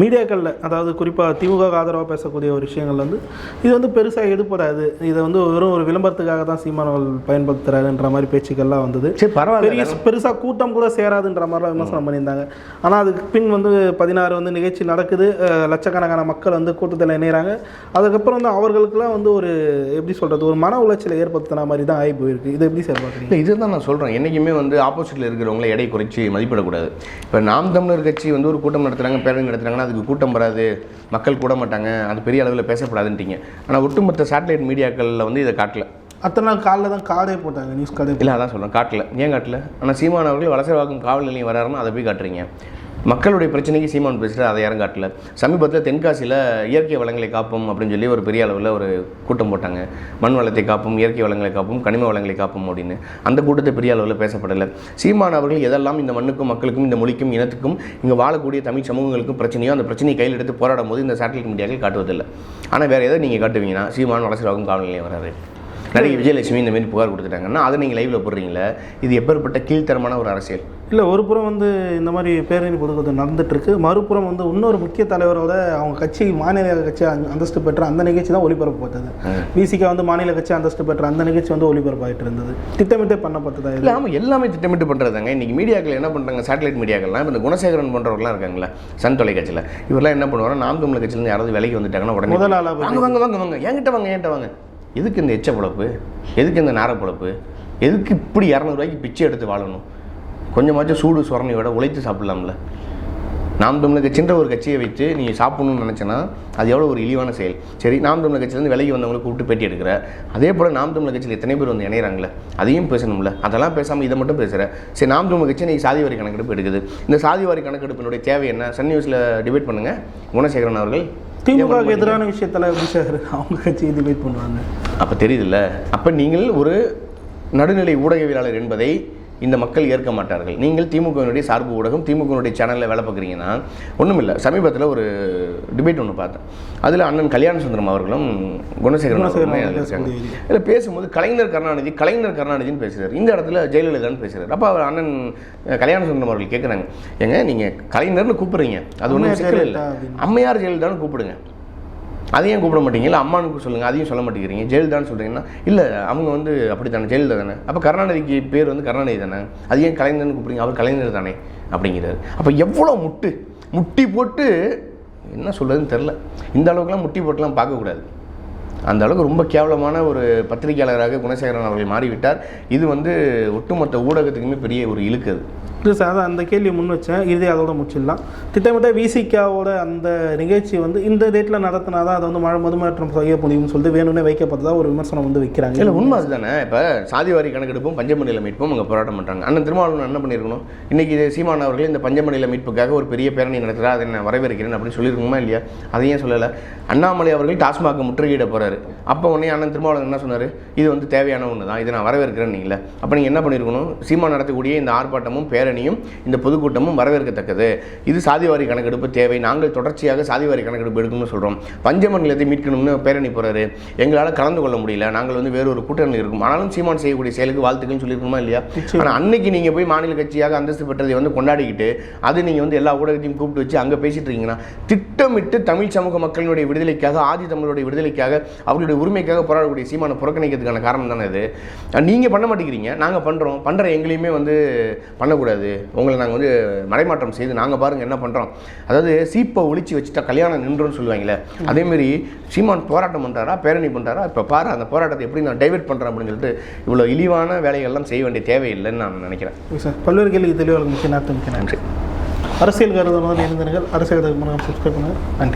மீடியாக்களில் அதாவது குறிப்பாக திமுக ஆதரவாக பேசக்கூடிய ஒரு விஷயங்கள் வந்து இது வந்து பெருசாக எடுப்படாது இதை வந்து வெறும் ஒரு விளம்பரத்துக்காக தான் சீமானவர்கள் பயன்படுத்துறாருன்ற மாதிரி பேச்சுக்கள்லாம் வந்தது. சரி பரவாயில்ல. பெரிய பெருசாக கூட்டம் கூட சேராதுன்ற மாதிரிலாம் விமர்சனம் பண்ணியிருந்தாங்க. ஆனால் அதுக்கு பின் வந்து பதினாறு வந்து நிகழ்ச்சி நடக்குது. லட்சக்கணக்கான மக்கள் வந்து கூட்டத்தில் இணைகிறாங்க அதுக்கப்புறம் வந்து அவர்களுக்குலாம் வந்து ஒரு எப்படி சொல்கிறது ஒரு மன உளைச்சலை ஏற்படுத்தின மாதிரி தான் ஆகி போயிருக்கு. இதை எப்படி சார் பார்க்குறீங்க? இல்லை இதுதான் நான் சொல்கிறேன் என்றைக்குமே வந்து ஆப்போசிட்டில் இருக்கிறவங்கள எடை குறைச்சி மதிப்பிடக்கூடாது. இப்போ நாம் தமிழர் கட்சி வந்து ஒரு கூட்டம் நடத்துகிறாங்க பேரணி நடத்துகிறாங்கன்னா அதுக்கு கூட்டம் வராது மக்கள் கூட மாட்டாங்க அது பெரிய அளவில் பேசப்படாதுன்ட்டீங்க. ஆனால் ஒட்டுமொத்த சேட்டலைட் மீடியாக்களில் வந்து இதை காட்டல. அத்தனை நாள் காலைல தான் கார்டே போட்டாங்க நியூஸ் கார்டே இல்லை அதான் சொல்கிறேன் காட்டல. ஏன் காட்டல? ஆனால் சீமான் அவர்கள் வலசரவாக்கம் காவல் நிலையம் வராருன்னா அதை போய் காட்டுறீங்க. மக்களுடைய பிரச்சனைக்கு சீமான் பேசுகிற அதை யாரும் காட்டல. சமீபத்தில் தென்காசியில் இயற்கை வளங்களை காப்போம் அப்படின்னு சொல்லி ஒரு பெரிய அளவில் ஒரு கூட்டம் போட்டாங்க. மண் வளத்தை காப்போம் இயற்கை வளங்களை காப்போம் கனிம வளங்களை காப்போம் அப்படின்னு. அந்த கூட்டத்தை பெரிய அளவில் பேசப்படலை. சீமான் அவர்கள் எதெல்லாம் இந்த மண்ணுக்கும் மக்களுக்கும் இந்த மொழிக்கும் இனத்துக்கும் இங்கே வாழக்கூடிய தமிழ் சமூகங்களுக்கும் பிரச்சனையோ அந்த பிரச்சனையை கையில் எடுத்து போராடும் போது இந்த சேட்டலைட் மீடியாக்கள் காட்டுவதில்லை. ஆனால் வேறு எதை நீங்கள் காட்டுவீங்கன்னா சீமான் வளசரவாக்கம் காவல் நிலையம் நடிகை விஜயலட்சுமி இந்த மாதிரி புகார் கொடுத்துட்டாங்கன்னா அதை நீங்கள் லைவில் போடுறீங்களே? இது எப்பேற்பட்ட கீழ்த்தரமான ஒரு அரசியல். இல்லை ஒரு புறம் வந்து இந்த மாதிரி பேரணி பொதுக்கூட்டம் நடந்துட்டு இருக்கு மறுபுறம் வந்து இன்னொரு முக்கிய தலைவரோட அவங்க கட்சி மாநில கட்சி அந்த- அந்தஸ்து பெற்ற அந்த நிகழ்ச்சி தான் ஒளிபரப்பப்பட்டது விசிகா வந்து மாநில கட்சி அந்தஸ்து பெற்ற அந்த நிகழ்ச்சி வந்து ஒளிபரப்பாயிட்டு இருந்தது. திட்டமிட்டே பண்ணப்பட்டதா இல்லை ஆமாம் எல்லாமே திட்டமிட்டு பண்ணுறதாங்க இன்றைக்கி மீடியாக்கள் என்ன பண்ணுறாங்க சேட்டலைட் மீடியாக்கள்லாம் இப்போ இந்த குணசேகரன் போன்றவர்கள்லாம் இருக்காங்களா சன் தொலைக்காட்சியில் இவரெல்லாம் என்ன பண்ணுவாங்க நாம் தமிழ் கட்சியிலேருந்து யாராவது விலைக்கு வந்துட்டாங்கன்னா உடனே வாங்க வாங்க வாங்க வாங்க. என்கிட்ட வாங்க என்கிட்ட வாங்க. எதுக்கு இந்த எச்ச பொழப்பு? எதுக்கு இந்த நார பொழப்பு? எதுக்கு இப்படி இரநூறுவாய்க்கு பிச்சை எடுத்து வாழணும்? கொஞ்சமாச்சும் சூடு சொரணையோட உழைத்து சாப்பிடலாம்ல. நாம் தமிழர் கட்சின்ற ஒரு கட்சியை வச்சு நீ சாப்பிடணும்னு நினச்சேன்னா அது எவ்வளோ ஒரு இழிவான செயல். சரி நாம் தமிழர் கட்சியிலேருந்து விலகி வந்தவங்களை கூப்பிட்டு பேட்டி எடுக்கிற. அதே போல் நாம் தமிழர் கட்சியில் எத்தனை பேர் வந்து இணையறாங்களே அதையும் பேசணும்ல. அதெல்லாம் பேசாமல் இதை மட்டும் பேசுகிறேன் சரி நாம் தமிழர் கட்சி நீ சாதி வாரி கணக்கெடுப்பு எடுக்குது. இந்த சாதி வாரி கணக்கெடுப்பினுடைய தேவை என்ன? சன் நியூஸில் டிபேட் பண்ணுங்கள் குணசேகரன் அவர்கள் திமுக எதிரான விஷயத்தில் எப்படி சார் அவங்க கட்சி டிபேட் பண்ணுவாங்க. அப்போ தெரியுதுல்ல. அப்போ நீங்கள் ஒரு நடுநிலை ஊடகவியலாளர் என்பதை இந்த மக்கள் ஏற்க மாட்டார்கள். நீங்கள் திமுகவினுடைய சார்பு ஊடகம் திமுகவினுடைய சேனலில் வேலை பார்க்குறீங்கன்னா ஒன்றும் இல்லை சமீபத்தில் ஒரு டிபேட் ஒன்று பார்த்தேன். அதில் அண்ணன் கல்யாண சுந்தரம் அவர்களும் குணசேகரன் இருக்காங்க. இதில் பேசும்போது கலைஞர் கருணாநிதி கலைஞர் கருணாநிதினு பேசுகிறார் இந்த இடத்துல ஜெயலலிதான்னு பேசுகிறார் அப்போ அவர் அண்ணன் கல்யாண சுந்தரம் அவர்கள் கேட்குறாங்க ஏங்க நீங்கள் கலைஞர்னு கூப்பிடுறீங்க. அது ஒன்றும் சிக்கல் இல்லை. அம்மையார் ஜெயலலிதான்னு கூப்பிடுங்க. அதையும் கூப்பிட மாட்டீங்க. இல்லை அம்மானுக்கு சொல்லுங்கள் அதையும் சொல்ல மாட்டேங்கிறீங்க. ஜெயலலிதான்னு சொல்கிறீங்கன்னா இல்லை அவங்க வந்து அப்படி தானே ஜெயலலிதா தானே? அப்போ கருணாநிதிக்கு பேர் வந்து கருணாநிதி தானே? அது ஏன் கலைஞர்னு கூப்பிடுங்க அவர் கலைஞர் தானே? அப்படிங்கிறாரு. அப்போ எவ்வளோ முட்டு? முட்டி போட்டு என்ன சொல்கிறதுன்னு தெரில இந்த அளவுக்குலாம் முட்டி போட்டுலாம் பார்க்கக்கூடாது. அந்த அளவுக்கு ரொம்ப கேவலமான ஒரு பத்திரிகையாளராக குணசேகரன் அவர்கள் மாறிவிட்டார். இது வந்து ஒட்டுமொத்த ஊடகத்துக்குமே பெரிய ஒரு இழுக்கு அது. இல்லை சார் அதான் அந்த கேள்வியை முன் வச்சேன். இறுதி அதோட முடிச்சிடலாம். திட்டமிட்ட விசிகாவோட அந்த நிகழ்ச்சி வந்து இந்த டேட்டில் நடத்தினா தான் அதை வந்து மழை மதுமாற்றம் செய்ய முடியும்னு சொல்லிட்டு வேணும்னே வைக்கப்பட்டதா ஒரு விமர்சனம் வந்து வைக்கிறாங்க. இல்லை உண்மை அதுதானே. இப்போ சாதிவாரி கணக்கெடுப்பும் பஞ்சமணியில் மீட்பும் அங்கே போராட்டம் பண்ணுறாங்க அண்ணன் திருமாவளவன் என்ன பண்ணியிருக்கணும் இன்றைக்கி இது சீமான் அவர்கள் இந்த பஞ்சமணியில் மீட்புக்காக ஒரு பெரிய பேரணி நடத்துகிறா அதை நான் வரவேற்கிறேன் அப்படின்னு சொல்லியிருக்கோமா இல்லையா? அதையும் சொல்லலை? அண்ணாமலை அவர்கள் டாஸ்மாக் முற்றுகையிட போகிறாரு அப்போ உடனே அண்ணன் திருமாவளவன் என்ன சொன்னார்? இது வந்து தேவையான ஒன்று தான் இதை நான் வரவேற்கிறேன் நீங்களே அப்போ நீங்கள் என்ன பண்ணியிருக்கணும் சீமான் நடத்தக்கூடிய இந்த ஆர்ப்பாட்டமும் பேரணியும் இந்த பொதுக்கூட்டமும் வரவேற்கத்தக்கது. இது சாதிவாரி கணக்கெடுப்பு தேவை. நாங்கள் தொடர்ச்சியாக சாதிவாரி கணக்கெடுப்பு எடுக்கணும்னு சொல்கிறோம் பஞ்சம நிலத்தை மீட்கணும்னு பேரணி போகிறாரு எங்களால் கலந்து கொள்ள முடியல. நாங்கள் வந்து வேற ஒரு கூட்டணி இருக்கும். ஆனாலும் சீமான் செய்யக்கூடிய செயலுக்கு வாழ்த்துக்கள்னு சொல்லியிருக்கணுமா இல்லையா? ஆனால் அன்னைக்கு நீங்கள் போய் மாநில கட்சியாக அந்தஸ்து பெற்றதை வந்து கொண்டாடிக்கிட்டு அது நீங்கள் வந்து எல்லா ஊடகத்தையும் கூப்பிட்டு வச்சு அங்கே பேசிட்டு இருக்கீங்கன்னா திட்டமிட்டு தமிழ் சமூக மக்களினுடைய விடுதலைக்காக ஆதி தமிழருடைய விடுதலைக்காக அவர்களுடைய உரிமைக்காக போராடக்கூடிய சீமானை புறக்கணிக்கிறதுக்கான காரணம் தானே இது? நீங்கள் பண்ண மாட்டேங்கிறீங்க. நாங்கள் பண்ணுறோம் பண்ணுற எங்களையுமே வந்து பண்ணக்கூடாது. உங்களை நாங்கள் வந்து மறைமாற்றம் செய்து நாங்கள் பாருங்கள் என்ன பண்ணுறோம் அதாவது சீப்பை ஒழிச்சு வச்சுட்டா கல்யாணம் நின்றுன்னு சொல்லுவாங்களே அதேமாரி சீமான் போராட்டம் பண்ணுறாரா பேரணி பண்ணுறாரா இப்போ பாரு அந்த போராட்டத்தை எப்படி நான் டைவெர்ட் பண்ணுறேன் அப்படின்னு சொல்லிட்டு இவ்வளோ இழிவான வேலைகள்லாம் செய்ய வேண்டிய தேவையில்லைன்னு நான் நினைக்கிறேன். சார் பல்வேறு கேள்விக்கு தெளிவாக முக்கிய நாட்டு முக்கிய நன்றி. அரசியல் கருதுவதும் இருந்தீர்கள். அரசியல் சப்ஸ்கிரைப் பண்ணுங்கள். நன்றி.